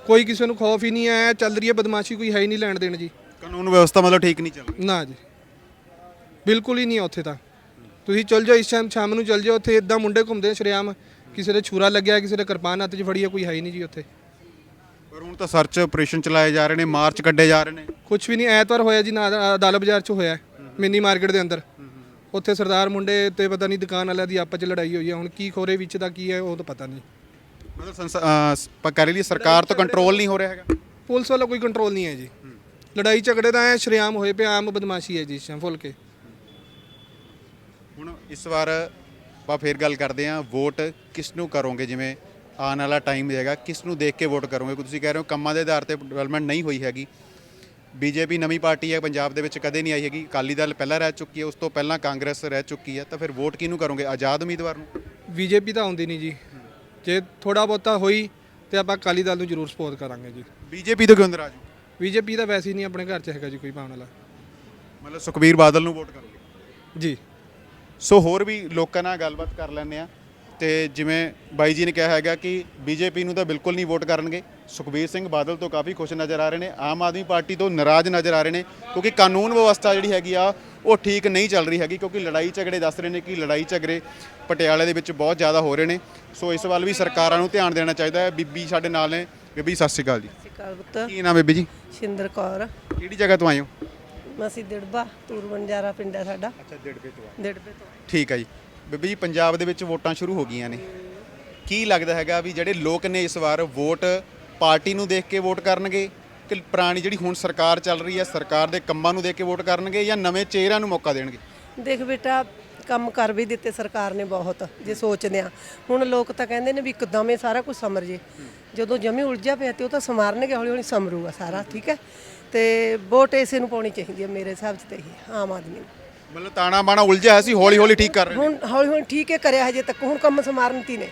ਕੋਈ ਕਿਸੇ ਨੂੰ ਖੌਫ ਹੀ ਨਹੀਂ ਆਇਆ ਚੱਲ ਰਹੀ ਹੈ ਬਦਮਾਸ਼ੀ ਕੋਈ ਹੈ ਹੀ ਨਹੀਂ ਲੈਣ ਦੇਣ ਜੀ। ਕਾਨੂੰਨ ਵਿਵਸਥਾ ਮਤਲਬ ਠੀਕ ਨਹੀਂ ਚੱਲ ਰਹੀ। ਨਾ ਜੀ। ਬਿਲਕੁਲ ਹੀ ਨਹੀਂ ਹੈ ਉੱਥੇ ਤਾਂ। ਤੁਸੀਂ ਚੱਲ ਜਾਓ ਇਸ ਟਾਈਮ ਸ਼ਾਮ ਨੂੰ ਚੱਲ ਜਾਓ ਉੱਥੇ ਇਦਾਂ ਮੁੰਡੇ ਘੁੰਮਦੇ ਆ ਸ਼ਰੇਆਮ। ਕਿਸੇ ਦੇ ਛੁਰਾ ਲੱਗਿਆ ਕਿਸੇ ਦੇ ਕਿਰਪਾਨ ਹੱਥ 'ਚ ਫੜੀ ਹੈ ਕੋਈ ਹੈ ਹੀ ਨਹੀਂ ਜੀ ਉੱਥੇ। ਪਰ ਹੁਣ ਤਾਂ ਸਰਚ ਆਪਰੇਸ਼ਨ ਚਲਾਏ ਜਾ ਰਹੇ ਨੇ ਮਾਰਚ ਕੱਢੇ ਜਾ ਰਹੇ ਨੇ। ਕੁਝ ਵੀ ਨਹੀਂ ਐਤਵਾਰ ਹੋਇਆ ਜੀ ਨਾ ਅਦਾਲਤ ਬਾਜ਼ਾਰ 'ਚ ਹੋਇਆ ਮਿੰਨੀ ਮਾਰਕੀਟ ਦੇ ਅੰਦਰ। ਉੱਥੇ ਸਰਦਾਰ ਮੁੰਡੇ ਤੇ ਪਤਾ ਨਹੀਂ ਦੁਕਾਨ ਵਾਲਿਆਂ ਦੀ ਆਪਸ 'ਚ ਲੜਾਈ ਹੋਈ ਹੈ ਹੁਣ ਕੀ ਖੋਰੇ ਵਿੱਚ ਦਾ ਕੀ ਹੈ ਉਹ ਤਾਂ ਪਤਾ ਨਹੀਂ। ਮਤਲਬ ਕਹਿ ਲਈ ਸਰਕਾਰ ਤੋਂ ਕੰਟਰੋਲ ਨਹੀਂ ਹੋ ਰਿਹਾ ਹੈਗਾ। ਪੁਲਿਸ ਵੱਲੋਂ ਕੋਈ ਕੰਟਰੋਲ ਨਹੀਂ ਹੈ ਜੀ। ਲੜਾਈ ਝਗੜੇ ਤਾਂ ਐ ਸ਼ਰੇਆਮ ਹੋਏ ਪਿਆ ਆਮ ਬਦਮਾਸ਼ੀ ਹੈ ਜੀ ਟਾਈਮ ਫੁੱਲ ਕੇ। ਹੁਣ ਇਸ ਵਾਰ ਆਪਾਂ ਫੇਰ ਗੱਲ ਕਰਦੇ ਹਾਂ ਵੋਟ ਕਿਸ ਨੂੰ ਕਰੋਗੇ? ਜਿਵੇਂ ਆਉਣ ਵਾਲਾ ਟਾਈਮ ਹੈਗਾ ਕਿਸ ਨੂੰ ਦੇਖ ਕੇ ਵੋਟ ਕਰੋਗੇ? ਤੁਸੀਂ ਕਹਿ ਰਹੇ ਹੋ ਕੰਮਾਂ ਦੇ ਆਧਾਰ ਤੇ ਡਿਵੈਲਪਮੈਂਟ ਨਹੀਂ ਹੋਈ ਹੈਗੀ। ਬੀਜੇਪੀ ਨਵੀਂ ਪਾਰਟੀ ਹੈ ਪੰਜਾਬ ਦੇ ਵਿੱਚ ਕਦੇ ਨਹੀਂ ਆਈ ਹੈਗੀ। ਅਕਾਲੀ ਦਲ ਪਹਿਲਾਂ ਰਹਿ ਚੁੱਕੀ ਹੈ ਉਸ ਤੋਂ ਪਹਿਲਾਂ ਕਾਂਗਰਸ ਰਹਿ ਚੁੱਕੀ ਹੈ ਤਾਂ ਫਿਰ ਵੋਟ ਕਿਹਨੂੰ ਕਰੋਗੇ? ਆਜ਼ਾਦ ਉਮੀਦਵਾਰ ਨੂੰ? ਬੀਜੇਪੀ ਤਾਂ ਆਉਂਦੀ ਨਹੀਂ ਜੀ। ਜੇ ਥੋੜਾ ਬਹੁਤਾ ਹੋਈ ਤੇ ਆਪਾਂ ਅਕਾਲੀ ਦਲ ਨੂੰ ਜ਼ਰੂਰ ਸਪੋਰਟ ਕਰਾਂਗੇ ਜੀ। ਬੀਜੇਪੀ ਤੋਂ ਕਿਉਂ ਨਾਰਾਜ਼ ਹੋ? ਬੀਜੇਪੀ ਦਾ ਵੈਸੇ ਹੀ ਨਹੀਂ ਆਪਣੇ ਘਰ 'ਚ ਹੈਗਾ ਜੀ ਕੋਈ ਪਾਉਣ ਵਾਲਾ। ਮਤਲਬ ਸੁਖਬੀਰ ਬਾਦਲ ਨੂੰ ਵੋਟ ਕਰੋਗੇ? ਜੀ। ਸੋ ਹੋਰ ਵੀ ਲੋਕਾਂ ਨਾਲ ਗੱਲਬਾਤ ਕਰ ਲੈਂਦੇ ਆ ਤੇ ਜਿਵੇਂ ਬਾਈ ਜੀ ਨੇ ਕਿਹਾ ਹੈਗਾ ਕਿ ਬੀਜੇਪੀ ਨੂੰ ਤਾਂ ਬਿਲਕੁਲ ਨਹੀਂ ਵੋਟ ਕਰਨਗੇ। ਸੁਖਬੀਰ ਸਿੰਘ ਬਾਦਲ ਤੋਂ ਕਾਫੀ ਖੁਸ਼ ਨਜ਼ਰ ਆ ਰਹੇ ਨੇ। ਆਮ ਆਦਮੀ ਪਾਰਟੀ ਤੋਂ ਨਾਰਾਜ਼ ਨਜ਼ਰ ਆ ਰਹੇ ਨੇ ਕਿਉਂਕਿ ਕਾਨੂੰਨ ਵਿਵਸਥਾ ਜਿਹੜੀ ਹੈਗੀ ਆ ਉਹ ਠੀਕ ਨਹੀਂ ਚੱਲ ਰਹੀ ਹੈਗੀ ਕਿਉਂਕਿ ਲੜਾਈ ਝਗੜੇ ਦੱਸ ਰਹੇ ਨੇ ਕਿ ਲੜਾਈ ਝਗੜੇ ਪਟਿਆਲੇ ਦੇ ਵਿੱਚ ਬਹੁਤ ਜ਼ਿਆਦਾ ਹੋ ਰਹੇ ਨੇ। ਸੋ ਇਸ ਵੱਲ ਵੀ ਸਰਕਾਰਾਂ ਨੂੰ ਧਿਆਨ ਦੇਣਾ ਚਾਹੀਦਾ ਹੈ। ਬੀਬੀ ਸਾਡੇ ਨਾਲ ਨੇ। ਬੀਬੀ ਸਤਿ ਸ਼੍ਰੀ ਅਕਾਲ ਜੀ। ਸਤਿ ਸ਼੍ਰੀ ਅਕਾਲ ਪੁੱਤ। ਕੀ ਨਾਮ ਹੈ ਬੀਬੀ ਜੀ? ਸ਼ਿੰਦਰ ਕੌਰ। ਕਿਹੜੀ ਜਗ੍ਹਾ ਤੋਂ ਆਏ ਹੋ? ਅਸੀਂ ਦਿੜਬਾ ਤੂਰ ਬੰਜਾਰਾ ਪਿੰਡ ਹੈ ਸਾਡਾ। ਅੱਛਾ ਡੇਢ ਤੋਂ ਦਿੜਬੇ ਤੋਂ ਠੀਕ ਹੈ ਜੀ। ਬੀਬੀ ਜੀ ਪੰਜਾਬ ਦੇ ਵਿੱਚ ਵੋਟਾਂ ਸ਼ੁਰੂ ਹੋ ਗਈਆਂ ਨੇ। ਕੀ ਲੱਗਦਾ ਹੈਗਾ ਵੀ ਜਿਹੜੇ ਲੋਕ ਨੇ ਇਸ ਵਾਰ ਵੋਟ ਪਾਰਟੀ ਨੂੰ ਦੇਖ ਕੇ ਵੋਟ ਕਰਨਗੇ ਕਿ ਪੁਰਾਣੀ ਜਿਹੜੀ ਹੁਣ ਸਰਕਾਰ ਚੱਲ ਰਹੀ ਹੈ ਸਰਕਾਰ ਦੇ ਕੰਮਾਂ ਨੂੰ ਦੇਖ ਕੇ ਵੋਟ ਕਰਨਗੇ ਜਾਂ ਨਵੇਂ ਚਿਹਰਿਆਂ ਨੂੰ ਮੌਕਾ ਦੇਣਗੇ? ਦੇਖ ਬੇਟਾ ਕੰਮ ਕਰ ਵੀ ਦਿੱਤੇ ਸਰਕਾਰ ਨੇ ਬਹੁਤ ਜੇ ਸੋਚਦੇ ਆ ਹੁਣ ਲੋਕ ਤਾਂ ਕਹਿੰਦੇ ਨੇ ਵੀ ਇੱਕਦਮ ਇਹ ਸਾਰਾ ਕੁਝ ਸਮਰ ਜੇ। ਜਦੋਂ ਜਮੀ ਉਲਝਿਆ ਪਿਆ ਤੇ ਉਹ ਤਾਂ ਸਮਾਰਨਗੇ ਹੌਲੀ ਹੌਲੀ ਸਮਰੂਗਾ ਸਾਰਾ ਠੀਕ ਹੈ? ਤੇ ਵੋਟ ਇਸੇ ਨੂੰ ਪਾਉਣੀ ਚਾਹੀਦੀ ਹੈ ਮੇਰੇ ਹਿਸਾਬ 'ਚ ਤੇ ਇਹ ਆਮ ਆਦਮੀ ਨੂੰ। ਮਤਲਬ ਤਾਣਾ ਬਾਣਾ ਉਲਝਿਆ ਹੋਇਆ ਸੀ ਹੌਲੀ ਹੌਲੀ ਠੀਕ ਕਰ ਰਹੇ ਨੇ। ਹੁਣ ਹੌਲੀ ਹੌਲੀ ਠੀਕ ਹੈ ਕਰਿਆ ਹਜੇ ਤੱਕ ਹੁਣ ਕੰਮ ਸਮਾਰਨਤੀ ਨੇ।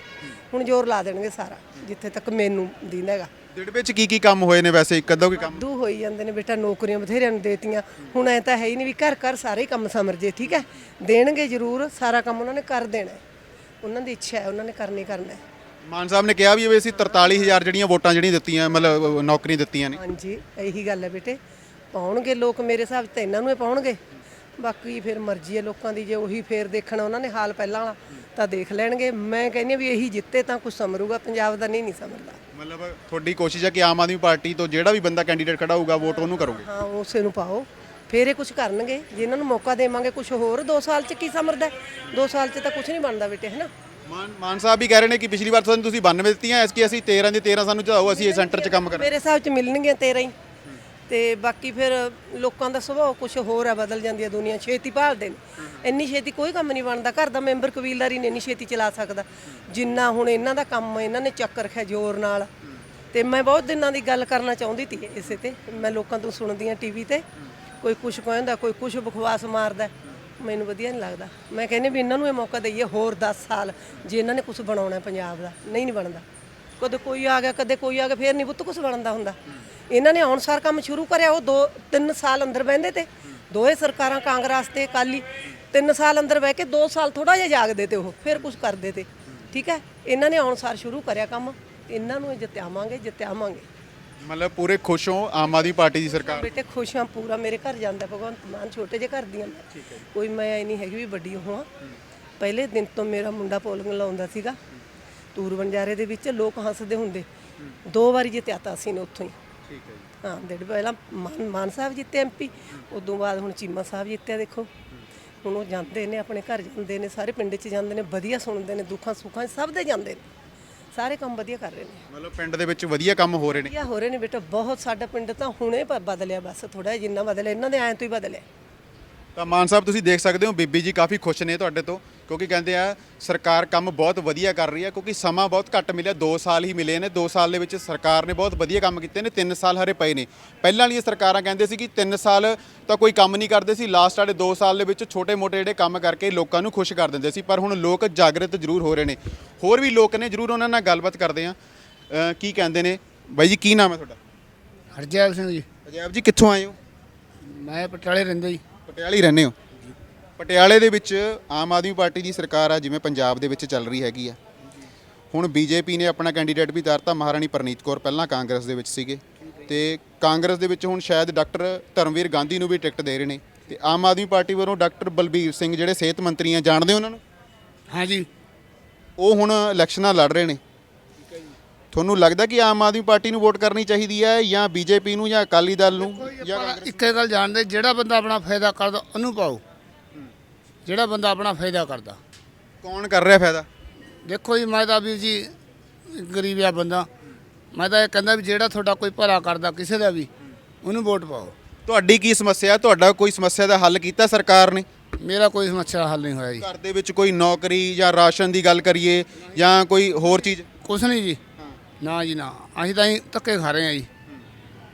ਹੁਣ ਜ਼ੋਰ ਲਾ ਦੇਣਗੇ ਸਾਰਾ ਜਿੱਥੇ ਤੱਕ ਮੈਨੂੰ ਦਿੰਦਾ ਹੈਗਾ। ਦਿੜਬੇ ਚ ਕੀ ਕੀ ਕੰਮ ਹੋਏ ਨੇ ਵੈਸੇ ਇੱਕ ਅੱਧਾ ਕੋਈ ਕੰਮ? ਦੂ ਹੋਈ ਜਾਂਦੇ ਨੇ ਬੇਟਾ ਨੌਕਰੀਆਂ ਬਥੇਰਿਆਂ ਨੂੰ ਦੇਤੀਆਂ। ਹੁਣ ਐ ਤਾਂ ਹੈ ਹੀ ਨਹੀਂ ਵੀ ਘਰ ਘਰ ਸਾਰੇ ਹੀ ਕੰਮ ਸਮਰ ਜੇ ਠੀਕ ਹੈ? ਦੇਣਗੇ ਜ਼ਰੂਰ ਸਾਰਾ ਕੰਮ ਉਹਨਾਂ ਨੇ ਕਰ ਦੇਣਾ ਹੈ। ਉਹਨਾਂ ਦੀ ਇੱਛਾ ਹੈ ਉਹਨਾਂ ਨੇ ਕਰਨੀ ਕਰਨਾ ਹੈ। ਮਾਨ ਸਾਹਿਬ ਨੇ ਕਿਹਾ ਵੀ ਵੀ ਅਸੀਂ 43000 ਜਿਹੜੀਆਂ ਵੋਟਾਂ ਜਿਹੜੀਆਂ ਦਿੱਤੀਆਂ ਮਤਲਬ ਨੌਕਰੀ ਦਿੱਤੀਆਂ ਨੇ। ਹਾਂਜੀ ਇਹੀ ਗੱਲ ਹੈ ਬੇਟੇ। ਪਾਉਣਗੇ ਲੋਕ ਮੇਰੇ ਹਿਸਾਬ ਤਾਂ ਇਹਨਾਂ ਨੂੰ ਹੀ ਪਾਉਣਗੇ। ਬਾਕੀ ਫਿਰ ਮਰਜ਼ੀ ਹੈ ਲੋਕਾਂ ਦੀ ਜੇ ਉਹੀ ਫੇਰ ਦੇਖਣਾ ਉਹਨਾਂ ਨੇ ਹਾਲ ਪਹਿਲਾਂ ਵਾਲਾ ਤਾਂ ਦੇਖ ਲੈਣਗੇ। ਮੈਂ ਕਹਿੰਦੀ ਵੀ ਇਹੀ ਜਿੱਤੇ ਤਾਂ ਕੁਝ ਸਮਰੂਗਾ ਪੰਜਾਬ ਦਾ ਨਹੀਂ ਨਹੀਂ ਸਮਰਦਾ। ਮਤਲਬ ਤੁਹਾਡੀ ਕੋਸ਼ਿਸ਼ ਹੈ ਕਿ ਆਮ ਆਦਮੀ ਪਾਰਟੀ ਤੋਂ ਜਿਹੜਾ ਵੀ ਬੰਦਾ ਕੈਂਡੀਡੇਟ ਖੜਾ ਹੋਊਗਾ ਵੋਟ ਉਹਨੂੰ ਕਰੋਗੇ? ਹਾਂ ਉਸੇ ਨੂੰ ਪਾਓ। ਫੇਰ ਇਹ ਕੁਝ ਕਰਨਗੇ। ਜੇ ਇਹਨਾਂ ਨੂੰ ਮੌਕਾ ਦੇਵਾਂਗੇ ਕੁਝ ਹੋਰ 2 ਸਾਲ 'ਚ ਕੀ ਸਮਰਦਾ 2 ਸਾਲ 'ਚ ਤਾਂ ਕੁਝ ਨਹੀਂ ਬਣਦਾ ਬੇਟੇ ਹੈ ਨਾ ਮਾਨ ਮਾਨ ਸਾਹਿਬ ਵੀ ਕਹਿ ਰਹੇ ਨੇ ਕਿ ਪਿਛਲੀ ਵਾਰ ਤੁਹਾਨੂੰ ਤੁਸੀਂ 92 ਦਿੱਤੀਆਂ ਐਸਕੀ ਅਸੀਂ 13 ਦੇ 13 ਸਾਨੂੰ ਚੜਾਓ ਅਸੀਂ ਇਹ ਸੈਂਟਰ 'ਚ ਕੰਮ ਕਰਾਂਗੇ। ਮੇਰੇ ਹਿਸਾਬ 'ਚ ਮਿਲਣਗੀਆਂ 13 ਹੀ। ਤੇ ਬਾਕੀ ਫਿਰ ਲੋਕਾਂ ਦਾ ਸੁਭਾਅ ਕੁਝ ਹੋਰ ਹੈ ਬਦਲ ਜਾਂਦੀ ਹੈ ਦੁਨੀਆ, ਛੇਤੀ ਭਾਲਦੇ ਨੇ। ਇੰਨੀ ਛੇਤੀ ਕੋਈ ਕੰਮ ਨਹੀਂ ਬਣਦਾ, ਘਰ ਦਾ ਮੈਂਬਰ ਕਬੀਲਦਾਰੀ ਨੇ ਇੰਨੀ ਛੇਤੀ ਚਲਾ ਸਕਦਾ। ਜਿੰਨਾ ਹੁਣ ਇਹਨਾਂ ਦਾ ਕੰਮ ਇਹਨਾਂ ਨੇ ਚੱਕ ਰੱਖਿਆ ਜ਼ੋਰ ਨਾਲ। ਤੇ ਮੈਂ ਬਹੁਤ ਦਿਨਾਂ ਦੀ ਗੱਲ ਕਰਨਾ ਚਾਹੁੰਦੀ ਸੀ ਇਸੇ ਤੇ। ਮੈਂ ਲੋਕਾਂ ਤੋਂ ਸੁਣਦੀ ਆ ਟੀਵੀ ਤੇ। ਕੋਈ ਕੁਝ ਕਹਿੰਦਾ, ਕੋਈ ਕੁਝ ਬਕਵਾਸ ਮਾਰਦਾ। ਮੈਨੂੰ ਵਧੀਆ ਨਹੀਂ ਲੱਗਦਾ। ਮੈਂ ਕਹਿੰਦੀ ਵੀ ਇਹਨਾਂ ਨੂੰ ਇਹ ਮੌਕਾ ਦਈਏ ਹੋਰ 10 ਸਾਲ, ਜੇ ਇਹਨਾਂ ਨੇ ਕੁਝ ਬਣਾਉਣਾ ਪੰਜਾਬ ਦਾ। ਨਹੀਂ ਨਹੀਂ ਬਣਦਾ। ਕਦੇ ਕੋਈ ਆ ਗਿਆ, ਕਦੇ ਕੋਈ ਆ ਗਿਆ, ਫੇਰ ਨਹੀਂ ਬੁੱਤ ਕੁਝ ਬਣਦਾ ਹੁੰਦਾ। ਇਹਨਾਂ ਨੇ ਆਉਣ ਸਾਰ ਕੰਮ ਸ਼ੁਰੂ ਕਰਿਆ, ਉਹ ਦੋ, ਤਿੰਨ ਸਾਲ ਅੰਦਰ ਬਹਿੰਦੇ ਤੇ। ਦੋਏ ਸਰਕਾਰਾਂ ਕਾਂਗਰਸ ਤੇ, ਅਕਾਲੀ, ਤਿੰਨ ਸਾਲ ਅੰਦਰ ਬਹਿ ਕੇ 2 ਸਾਲ ਥੋੜਾ ਜਿਹਾ ਜਾਗਦੇ ਤੇ ਉਹ, ਫਿਰ ਕੁਝ ਕਰਦੇ ਤੇ। ਠੀਕ ਹੈ? ਇਹਨਾਂ ਨੇ ਆਉਣ ਸਾਰ ਸ਼ੁਰੂ ਕਰਿਆ ਕੰਮ। ਇਹਨਾਂ ਨੂੰ ਇਹ ਜਿੱਤਿਆਵਾਂਗੇ ਜਿੱਤਿਆਵਾਂਗੇ। ਮਤਲਬ ਪੂਰੇ ਖੁਸ਼ ਹੋ ਆਮ ਆਦਮੀ ਪਾਰਟੀ ਦੀ ਸਰਕਾਰ? ਬੇਟੇ ਖੁਸ਼ ਹਾਂ ਪੂਰਾ ਮੇਰੇ ਘਰ ਜਾਂਦਾ ਭਗਵੰਤ ਮਾਨ ਛੋਟੇ ਜਿਹੇ ਘਰ ਦੀਆਂ ਕੋਈ ਮੈਂ ਐ ਨਹੀਂ ਹੈਗੀ ਵੀ ਵੱਡੀ ਹਾਂ ਪਹਿਲੇ ਦਿਨ ਤੋਂ ਮੇਰਾ ਮੁੰਡਾ ਪੋਲਿੰਗ ਲਾਉਂਦਾ ਸੀਗਾ। ਤੂਰ ਬੰਜਾਰੇ ਦੇ ਵਿੱਚ ਲੋਕ ਹੱਸਦੇ ਹੁੰਦੇ। ਦੋ ਵਾਰੀ ਜਿੱਤਿਆ ਸੀ ਨੇ ਉੱਥੋਂ ਹੀ। ਠੀਕ ਹੈ ਜੀ। ਹਾਂ ਡੇਢ ਪਹਿਲਾਂ ਮਾਨ ਮਾਨ ਸਾਹਿਬ ਜਿੱਤੇ ਐਮਪੀ ਉਦੋਂ ਬਾਅਦ ਹੁਣ ਚੀਮਾ ਸਾਹਿਬ ਜਿੱਤਿਆ ਦੇਖੋ। ਹੁਣ ਉਹ ਜਾਂਦੇ ਨੇ ਆਪਣੇ ਘਰ ਜਾਂਦੇ ਨੇ ਸਾਰੇ ਪਿੰਡ 'ਚ ਜਾਂਦੇ ਨੇ ਵਧੀਆ ਸੁਣਦੇ ਨੇ ਦੁੱਖਾਂ ਸੁੱਖਾਂ ਸਭ ਦੇ ਜਾਂਦੇ ਨੇ। ਸਾਰੇ ਕੰਮ ਵਧੀਆ ਕਰ ਰਹੇ ਨੇ। ਮਤਲਬ ਪਿੰਡ ਦੇ ਵਿੱਚ ਵਧੀਆ ਕੰਮ ਹੋ ਰਹੇ ਨੇ? ਵਧੀਆ ਹੋ ਰਹੇ ਨੇ ਬੇਟਾ ਬਹੁਤ ਸਾਡਾ ਪਿੰਡ ਤਾਂ ਹੁਣੇ ਪ- ਬਦਲਿਆ ਬਸ ਥੋੜਾ ਜਿੰਨਾ ਬਦਲਿਆ ਇਹਨਾਂ ਦੇ ਆਇਆਂ ਤੋਂ ਹੀ ਬਦਲਿਆ। ਤਾਂ ਮਾਨ ਸਾਹਿਬ ਤੁਸੀਂ ਦੇਖ ਸਕਦੇ ਹੋ ਬੀਬੀ ਜੀ ਕਾਫੀ ਖੁਸ਼ ਨੇ ਤੁਹਾਡੇ ਤੋਂ। ਕਿਉਂਕਿ ਕਹਿੰਦੇ ਆ ਸਰਕਾਰ ਕੰਮ ਬਹੁਤ ਵਧੀਆ ਕਰ ਰਹੀ ਹੈ ਕਿਉਂਕਿ ਸਮਾਂ ਬਹੁਤ ਘੱਟ ਮਿਲਿਆ 2 ਸਾਲ ਹੀ ਮਿਲੇ ਨੇ 2 ਸਾਲ ਦੇ ਵਿੱਚ ਸਰਕਾਰ ਨੇ ਬਹੁਤ ਵਧੀਆ ਕੰਮ ਕੀਤੇ ਨੇ 3 ਸਾਲ ਹਰੇ ਪਏ ਨੇ। ਪਹਿਲਾਂ ਵਾਲੀਆਂ ਸਰਕਾਰਾਂ ਕਹਿੰਦੇ ਸੀ ਕਿ 3 ਸਾਲ ਤਾਂ ਕੋਈ ਕੰਮ ਨਹੀਂ ਕਰਦੇ ਸੀ ਲਾਸਟ ਵਾਲੇ 2 ਸਾਲ ਦੇ ਵਿੱਚ ਛੋਟੇ-ਮੋਟੇ ਜਿਹੜੇ ਕੰਮ ਕਰਕੇ ਲੋਕਾਂ ਨੂੰ ਖੁਸ਼ ਕਰ ਦਿੰਦੇ ਸੀ ਪਰ ਹੁਣ ਲੋਕ ਜਾਗਰਤ ਜ਼ਰੂਰ ਹੋ ਰਹੇ ਨੇ। ਹੋਰ ਵੀ ਲੋਕ ਨੇ ਜ਼ਰੂਰ ਉਹਨਾਂ ਨਾਲ ਗੱਲਬਾਤ ਕਰਦੇ ਆ ਕੀ ਕਹਿੰਦੇ ਨੇ? ਬਾਈ ਜੀ ਕੀ ਨਾਮ ਹੈ ਤੁਹਾਡਾ? ਹਰਜੈਲ ਸਿੰਘ ਜੀ। ਅਜੈਬ ਜੀ ਕਿੱਥੋਂ ਆਏ ਹੋ? ਮੈਂ ਪਟਿਆਲੇ ਰਹਿੰਦਾ ਜੀ। ਪਟਿਆਲੇ ਹੀ ਰਹਿੰਦੇ ਹੋ? ਪਟਿਆਲੇ ਦੇ ਵਿੱਚ ਆਮ ਆਦਮੀ ਪਾਰਟੀ ਦੀ ਸਰਕਾਰ ਆ ਜਿਵੇਂ ਪੰਜਾਬ ਦੇ ਵਿੱਚ ਚੱਲ ਰਹੀ ਹੈਗੀ ਆ। ਹੁਣ ਬੀਜੇਪੀ ਨੇ ਆਪਣਾ ਕੈਂਡੀਡੇਟ ਵੀ ਉਤਾਰਤਾ ਮਹਾਰਾਣੀ ਪ੍ਰਨੀਤ ਕੌਰ ਪਹਿਲਾਂ ਕਾਂਗਰਸ ਦੇ ਵਿੱਚ ਸੀਗੇ। ਤੇ ਕਾਂਗਰਸ ਦੇ ਵਿੱਚ ਹੁਣ ਸ਼ਾਇਦ ਡਾਕਟਰ ਧਰਮਵੀਰ ਗਾਂਧੀ ਨੂੰ ਵੀ ਟਿਕਟ ਦੇ ਰਹੇ ਨੇ। ਤੇ ਆਮ ਆਦਮੀ ਪਾਰਟੀ ਵੱਲੋਂ ਡਾਕਟਰ ਬਲਬੀਰ ਸਿੰਘ ਜਿਹੜੇ ਸਿਹਤ ਮੰਤਰੀ ਆ ਜਾਣਦੇ ਉਹਨਾਂ ਨੂੰ? ਹਾਂਜੀ। ਉਹ ਹੁਣ ਇਲੈਕਸ਼ਨਾਂ ਲੜ ਰਹੇ ਨੇ। ਤੁਹਾਨੂੰ ਲੱਗਦਾ ਕਿ ਆਮ ਆਦਮੀ ਪਾਰਟੀ ਨੂੰ ਵੋਟ ਕਰਨੀ ਚਾਹੀਦੀ ਹੈ ਜਾਂ ਬੀਜੇਪੀ ਨੂੰ ਜਾਂ ਅਕਾਲੀ ਦਲ ਨੂੰ ਜਾਂ ਇੱਕੇ ਗੱਲ ਜਾਣਦੇ ਜਿਹੜਾ ਬੰਦਾ ਆਪਣਾ ਫਾਇਦਾ ਕਰਦਾ ਉਹਨੂੰ ਪਾਓ। ਜਿਹੜਾ ਬੰਦਾ ਆਪਣਾ ਫਾਇਦਾ ਕਰਦਾ। ਕੌਣ ਕਰ ਰਿਹਾ ਫਾਇਦਾ? ਦੇਖੋ ਜੀ ਮੈਂ ਤਾਂ ਵੀਰ ਜੀ ਗਰੀਬਿਆ ਬੰਦਾ। ਮੈਂ ਤਾਂ ਇਹ ਕਹਿੰਦਾ ਵੀ ਜਿਹੜਾ ਤੁਹਾਡਾ ਕੋਈ ਭਲਾ ਕਰਦਾ ਕਿਸੇ ਦਾ ਵੀ ਉਹਨੂੰ ਵੋਟ ਪਾਓ। ਤੁਹਾਡੀ ਕੀ ਸਮੱਸਿਆ ਤੁਹਾਡਾ ਕੋਈ ਸਮੱਸਿਆ ਦਾ ਹੱਲ ਕੀਤਾ ਸਰਕਾਰ ਨੇ? ਮੇਰਾ ਕੋਈ ਸਮੱਸਿਆ ਦਾ ਹੱਲ ਨਹੀਂ ਹੋਇਆ ਜੀ। ਘਰ ਦੇ ਵਿੱਚ ਕੋਈ ਨੌਕਰੀ ਜਾਂ ਰਾਸ਼ਨ ਦੀ ਗੱਲ ਕਰੀਏ ਜਾਂ ਕੋਈ ਹੋਰ ਚੀਜ਼? ਕੁਛ ਨਹੀਂ ਜੀ। ਨਾ ਜੀ ਨਾ। ਅਸੀਂ ਤਾਂ ਹੀ ਧੱਕੇ ਖਾ ਰਹੇ ਹਾਂ ਜੀ।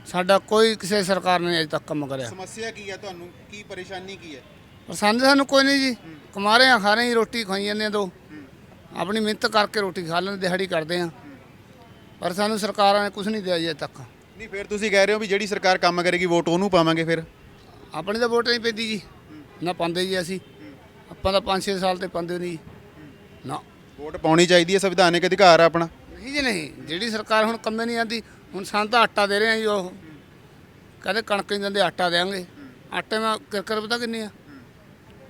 ਸਾਡਾ ਕੋਈ ਕਿਸੇ ਸਰਕਾਰ ਨੇ ਅਜੇ ਤੱਕ ਕੰਮ ਕਰਿਆ। ਸਮੱਸਿਆ ਕੀ ਹੈ ਤੁਹਾਨੂੰ? ਕੀ ਪਰੇਸ਼ਾਨੀ ਕੀ ਹੈ? ਪਸੰਦ ਸਾਨੂੰ ਕੋਈ ਨਹੀਂ ਜੀ। ਕਮਾ ਰਹੇ ਆ ਖਾ ਰਹੇ ਹਾਂ ਜੀ, ਰੋਟੀ ਖਾਈ ਜਾਂਦੇ ਆ ਦੋ। ਆਪਣੀ ਮਿਹਨਤ ਕਰਕੇ ਰੋਟੀ ਖਾ ਲੈਂਦੇ ਦਿਹਾੜੀ ਕਰਦੇ ਆ। ਪਰ ਸਾਨੂੰ ਸਰਕਾਰਾਂ ਨੇ ਕੁਝ ਨਹੀਂ ਦਿਆ ਜੀ ਤੱਕ। ਨਹੀਂ ਫਿਰ ਤੁਸੀਂ ਕਹਿ ਰਹੇ ਹੋ ਵੀ ਜਿਹੜੀ ਸਰਕਾਰ ਕੰਮ ਕਰੇਗੀ ਵੋਟ ਉਹਨੂੰ ਪਾਵਾਂਗੇ ਫਿਰ? ਆਪਣੀ ਤਾਂ ਵੋਟ ਨਹੀਂ ਪੈਂਦੀ ਜੀ। ਨਾ ਪਾਉਂਦੇ ਜੀ ਅਸੀਂ। ਆਪਾਂ ਤਾਂ 5-6 ਸਾਲ ਤੇ ਪਾਉਂਦੇ ਨਹੀਂ ਜੀ। ਨਾ। ਵੋਟ ਪਾਉਣੀ ਚਾਹੀਦੀ ਹੈ ਸੰਵਿਧਾਨਿਕ ਅਧਿਕਾਰ ਆ ਆਪਣਾ। ਨਹੀਂ ਜੀ ਨਹੀਂ। ਜਿਹੜੀ ਸਰਕਾਰ ਹੁਣ ਕੰਮੇ ਨਹੀਂ ਆਂਦੀ ਹੁਣ ਸਾਨੂੰ ਤਾਂ ਆਟਾ ਦੇ ਰਹੇ ਆ ਜੀ ਉਹ। ਕਹਿੰਦੇ ਕਣਕ ਨਹੀਂ ਦਿੰਦੇ ਆਟਾ ਦੇਾਂਗੇ ਆਟੇ ਮੈਂ ਕਿਰਕਰ ਪਤਾ ਕਿੰਨੀ ਆ?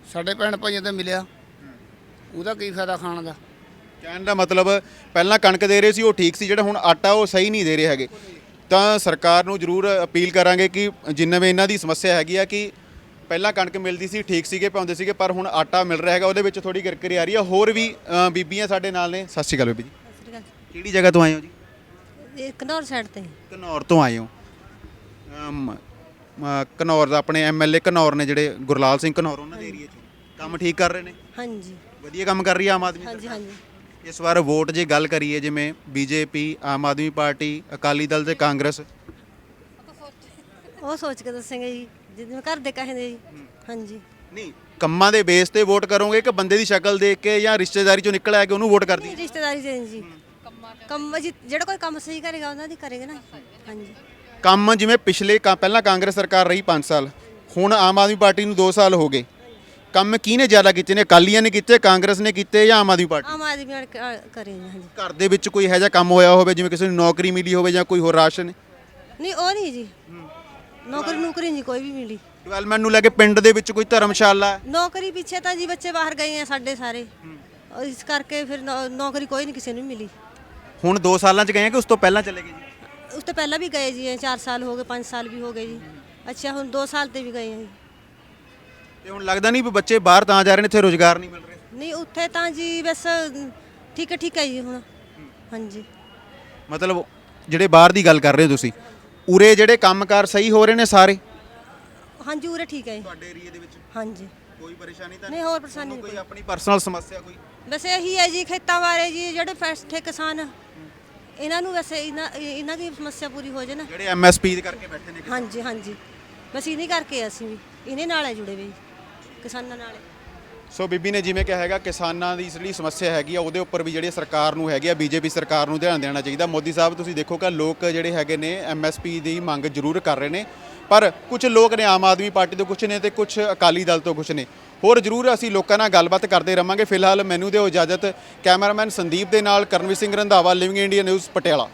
ਸਾਡੇ ਭੈਣ ਭਾਈਆਂ ਤੇ ਮਿਲਿਆ। ਉਹਦਾ ਕੀ ਫਾਇਦਾ ਖਾਣ ਦਾ? ਕਹਿਣ ਦਾ ਮਤਲਬ ਪਹਿਲਾਂ ਕਣਕ ਦੇ ਰਹੇ ਸੀ ਉਹ ਠੀਕ ਸੀ ਜਿਹੜਾ ਹੁਣ ਆਟਾ ਉਹ ਸਹੀ ਨਹੀਂ ਦੇ ਰਹੇ ਹੈਗੇ। ਤਾਂ ਸਰਕਾਰ ਨੂੰ ਜ਼ਰੂਰ ਅਪੀਲ ਕਰਾਂਗੇ ਕਿ ਜਿੰਨਾ ਵੀ ਇਹਨਾਂ ਦੀ ਸਮੱਸਿਆ ਹੈਗੀ ਆ ਕਿ ਪਹਿਲਾਂ ਕਣਕ ਮਿਲਦੀ ਸੀ ਠੀਕ ਸੀਗੇ ਪਾਉਂਦੇ ਸੀਗੇ ਪਰ ਹੁਣ ਆਟਾ ਮਿਲ ਰਿਹਾ ਹੈਗਾ ਉਹਦੇ ਵਿੱਚ ਥੋੜੀ ਕਿਰਕਰੀ ਆ ਰਹੀ ਆ। ਹੋਰ ਵੀ ਅ, ਬੀਬੀਆਂ ਸਾਡੇ ਨਾਲ ਨੇ। ਸਤਿ ਸ਼੍ਰੀ ਅਕਾਲ ਬੀਬੀ ਜੀ। ਕਿਹੜੀ ਜਗ੍ਹਾ ਤੋਂ ਆਏ ਹੋ ਜੀ? ਇਹ ਕਨੌਰ ਸਾਈਡ ਤੇ ਘਨੌਰ ਤੋਂ ਆਏ ਹੋ। ਅਮ, ਅ, ਘਨੌਰ ਦਾ ਆਪਣੇ ਐਮਐਲਏ ਘਨੌਰ ਨੇ ਜਿਹੜੇ ਗੁਰਲਾਲ ਸਿੰਘ ਘਨੌਰ ਉਹਨਾਂ ਦੇ ਏਰੀਆ 'ਚ। ਕੰਮ ਠੀਕ ਕਰ ਰਹੇ ਨੇ? ਹਾਂਜੀ। ਵਧੀਆ ਕੰਮ ਕਰ ਰਹੀ ਹੈ ਆਮ ਆਦਮੀ ਹਾਂਜੀ ਹਾਂਜੀ। ਇਸ ਵਾਰ ਵੋਟ ਜੇ ਗੱਲ ਕਰੀਏ ਜਿਵੇਂ ਬੀਜੇਪੀ ਆਮ ਆਦਮੀ ਪਾਰਟੀ ਅਕਾਲੀ ਦਲ ਤੇ ਕਾਂਗਰਸ। ਉਹ ਸੋਚ ਕੇ ਦੱਸਾਂਗੇ ਜੀ ਜਿਵੇਂ ਘਰ ਦੇ ਕਹਿੰਦੇ ਜੀ। ਹਾਂਜੀ। ਨਹੀਂ ਕੰਮਾਂ ਦੇ ਬੇਸ ਤੇ ਵੋਟ ਕਰੋਗੇ ਕਿ ਬੰਦੇ ਦੀ ਸ਼ਕਲ ਦੇਖ ਕੇ ਜਾਂ ਰਿਸ਼ਤੇਦਾਰੀ ਚੋਂ ਨਿਕਲ ਆਇਆ ਕਿ ਉਹਨੂੰ ਵੋਟ ਕਰਦੀ? ਨਹੀਂ ਰਿਸ਼ਤੇਦਾਰੀ ਦੇ ਜੀ। ਕੰਮ ਜੀ ਜਿਹੜਾ ਕੋਈ ਕੰਮ ਸਹੀ ਕਰੇਗਾ ਉਹਨਾਂ ਦੀ ਕਰੇਗਾ ਨਾ। ਹਾਂਜੀ। ਕੰਮ ਜਿਵੇਂ ਪਿਛਲੇ ਕਾ- ਪਹਿਲਾਂ ਕਾਂਗਰਸ ਸਰਕਾਰ ਰਹੀ 5 ਸਾਲ ਹੁਣ ਆਮ ਆਦਮੀ ਪਾਰਟੀ ਨੂੰ 2 ਸਾਲ ਹੋ ਗਏ। ਕੰਮ ਕਿਹਨੇ ਜ਼ਿਆਦਾ ਕੀਤੇ ਨੇ? ਅਕਾਲੀਆਂ ਨੇ ਕੀਤੇ ਕਾਂਗਰਸ ਨੇ ਕੀਤੇ ਜਾਂ ਆਮ ਆਦਮੀ ਪਾਰਟੀ? ਆਮ ਆਦਮੀ ਨਾਲ ਕ- ਕਰੇ ਹਾਂਜੀ। ਘਰ ਦੇ ਵਿੱਚ ਕੋਈ ਇਹੋ ਜਿਹਾ ਕੰਮ ਹੋਇਆ ਹੋਵੇ ਜਿਵੇਂ ਕਿਸੇ ਨੂੰ ਨੌਕਰੀ ਮਿਲੀ ਹੋਵੇ ਜਾਂ ਕੋਈ ਹੋਰ ਰਾਸ਼ਨ? ਨਹੀਂ ਉਹ ਨਹੀਂ ਜੀ। ਨੌਕਰੀ ਨੌਕਰੀ ਨਹੀਂ ਕੋਈ ਵੀ ਮਿਲੀ। ਡਿਵੈਲਪਮੈਂਟ ਨੂੰ ਲੈ ਕੇ ਪਿੰਡ ਦੇ ਵਿੱਚ ਕੋਈ ਧਰਮਸ਼ਾਲਾ? ਨੌਕਰੀ ਪਿੱਛੇ ਤਾਂ ਜੀ ਬੱਚੇ ਬਾਹਰ ਗਏ ਆ ਸਾਡੇ ਸਾਰੇ। ਇਸ ਕਰਕੇ ਫਿਰ ਨੌ- ਨੌਕਰੀ ਕੋਈ ਨਹੀਂ ਕਿਸੇ ਨੂੰ ਮਿਲੀ। ਹੁਣ 2 ਸਾਲਾਂ ਚ ਗਏ ਆ ਕਿ ਉਸ ਤੋਂ ਪਹਿਲਾਂ ਚਲੇ ਗਏ ਜੀ? ਉਸ ਤੋਂ ਪਹਿਲਾਂ ਵੀ ਗਏ ਜੀ 4 ਸਾਲ ਹੋ ਗਏ 5 ਸਾਲ ਵੀ ਹੋ ਗਏ ਜੀ। ਅੱਛਾ ਹੁਣ 2 ਸਾਲ ਤੇ ਵੀ ਗਏ ਜੀ। ਤੇ ਹੁਣ ਲੱਗਦਾ ਨਹੀਂ ਵੀ ਬੱਚੇ ਬਾਹਰ ਤਾਂ ਜਾ ਰਹੇ ਨੇ ਇੱਥੇ ਰੋਜ਼ਗਾਰ ਨਹੀਂ ਮਿਲ ਰਿਹਾ। ਨਹੀਂ ਉੱਥੇ ਤਾਂ ਜੀ ਬਸ ਠੀਕ ਹੈ ਠੀਕ ਹੈ ਜੀ ਹੁਣ। ਹਾਂਜੀ। ਮਤਲਬ ਜਿਹੜੇ ਬਾਹਰ ਦੀ ਗੱਲ ਕਰ ਰਹੇ ਹੋ ਤੁਸੀਂ ਉਰੇ ਜਿਹੜੇ ਕੰਮਕਾਰ ਸਹੀ ਹੋ ਰਹੇ ਨੇ ਸਾਰੇ? ਹਾਂਜੀ ਉਰੇ ਠੀਕ ਹੈ ਜੀ। ਤੁਹਾਡੇ ਏਰੀਆ ਦੇ ਵਿੱਚ? ਹਾਂਜੀ। ਕੋਈ ਪਰੇਸ਼ਾਨੀ ਤਾਂ ਨਹੀਂ ਹੋਰ ਪਰੇਸ਼ਾਨੀ ਕੋਈ ਆਪਣੀ ਪਰਸਨਲ ਸਮੱਸਿਆ ਕੋਈ? ਬਸ ਇਹੀ ਹੈ ਜੀ ਖੇਤਾਂ ਬਾਰੇ ਜੀ ਜਿਹੜੇ ਫੈਸਟੇ ਕਿਸਾਨ ਇਹਨਾਂ ਨੂੰ ਵੈਸੇ ਇਹਨਾਂ ਇਹਨਾਂ ਦੀ ਸਮੱਸਿਆ ਪੂਰੀ ਹੋ ਜਾਏ ਨਾ। ਜਿਹੜੇ ਐਮਐਸਪੀ ਦੇ ਕਰਕੇ ਬੈਠੇ ਨੇ ਹਾਂਜੀ ਹਾਂਜੀ। ਬਸ ਇਹਨੇ ਕਰਕੇ ਅਸੀਂ ਵੀ ਇਹਨੇ ਨਾਲ ਹੈ ਜੁੜੇ ਜੀ, ਕਿਸਾਨਾਂ ਨਾਲ। ਹੈ। ਸੋ ਬੀਬੀ ਨੇ ਜਿਵੇਂ ਕਿਹਾ ਹੈਗਾ ਕਿਸਾਨਾਂ ਦੀ ਜਿਹੜੀ ਸਮੱਸਿਆ ਹੈਗੀ ਆ ਉਹਦੇ ਉੱਪਰ ਵੀ ਜਿਹੜੀ ਸਰਕਾਰ ਨੂੰ ਹੈਗੀ ਆ ਬੀਜੇਪੀ ਸਰਕਾਰ ਨੂੰ ਧਿਆਨ ਦੇਣਾ ਚਾਹੀਦਾ। ਮੋਦੀ ਸਾਹਿਬ ਤੁਸੀਂ ਦੇਖੋ ਕਿ ਲੋਕ ਜਿਹੜੇ ਹੈਗੇ ਨੇ ਐਮਐਸਪੀ ਦੀ ਮੰਗ ਜ਼ਰੂਰ ਕਰ ਰਹੇ ਨੇ। ਪਰ ਕੁਝ ਲੋਕ ਨੇ ਆਮ ਆਦਮੀ ਪਾਰਟੀ ਤੋਂ ਕੁਝ ਨੇ ਤੇ ਕੁਝ ਅਕਾਲੀ ਦਲ ਤੋਂ ਕੁਝ ਨੇ। ਹੋਰ ਜ਼ਰੂਰ ਅਸੀਂ ਲੋਕਾਂ ਨਾਲ ਗੱਲਬਾਤ ਕਰਦੇ ਰਵਾਂਗੇ। ਫਿਲਹਾਲ ਮੈਨੂੰ ਦਿਓ ਇਜਾਜ਼ਤ, ਕੈਮਰਾਮੈਨ ਸੰਦੀਪ ਦੇ ਨਾਲ Karanvir Singh Randhawa living India news Patiala.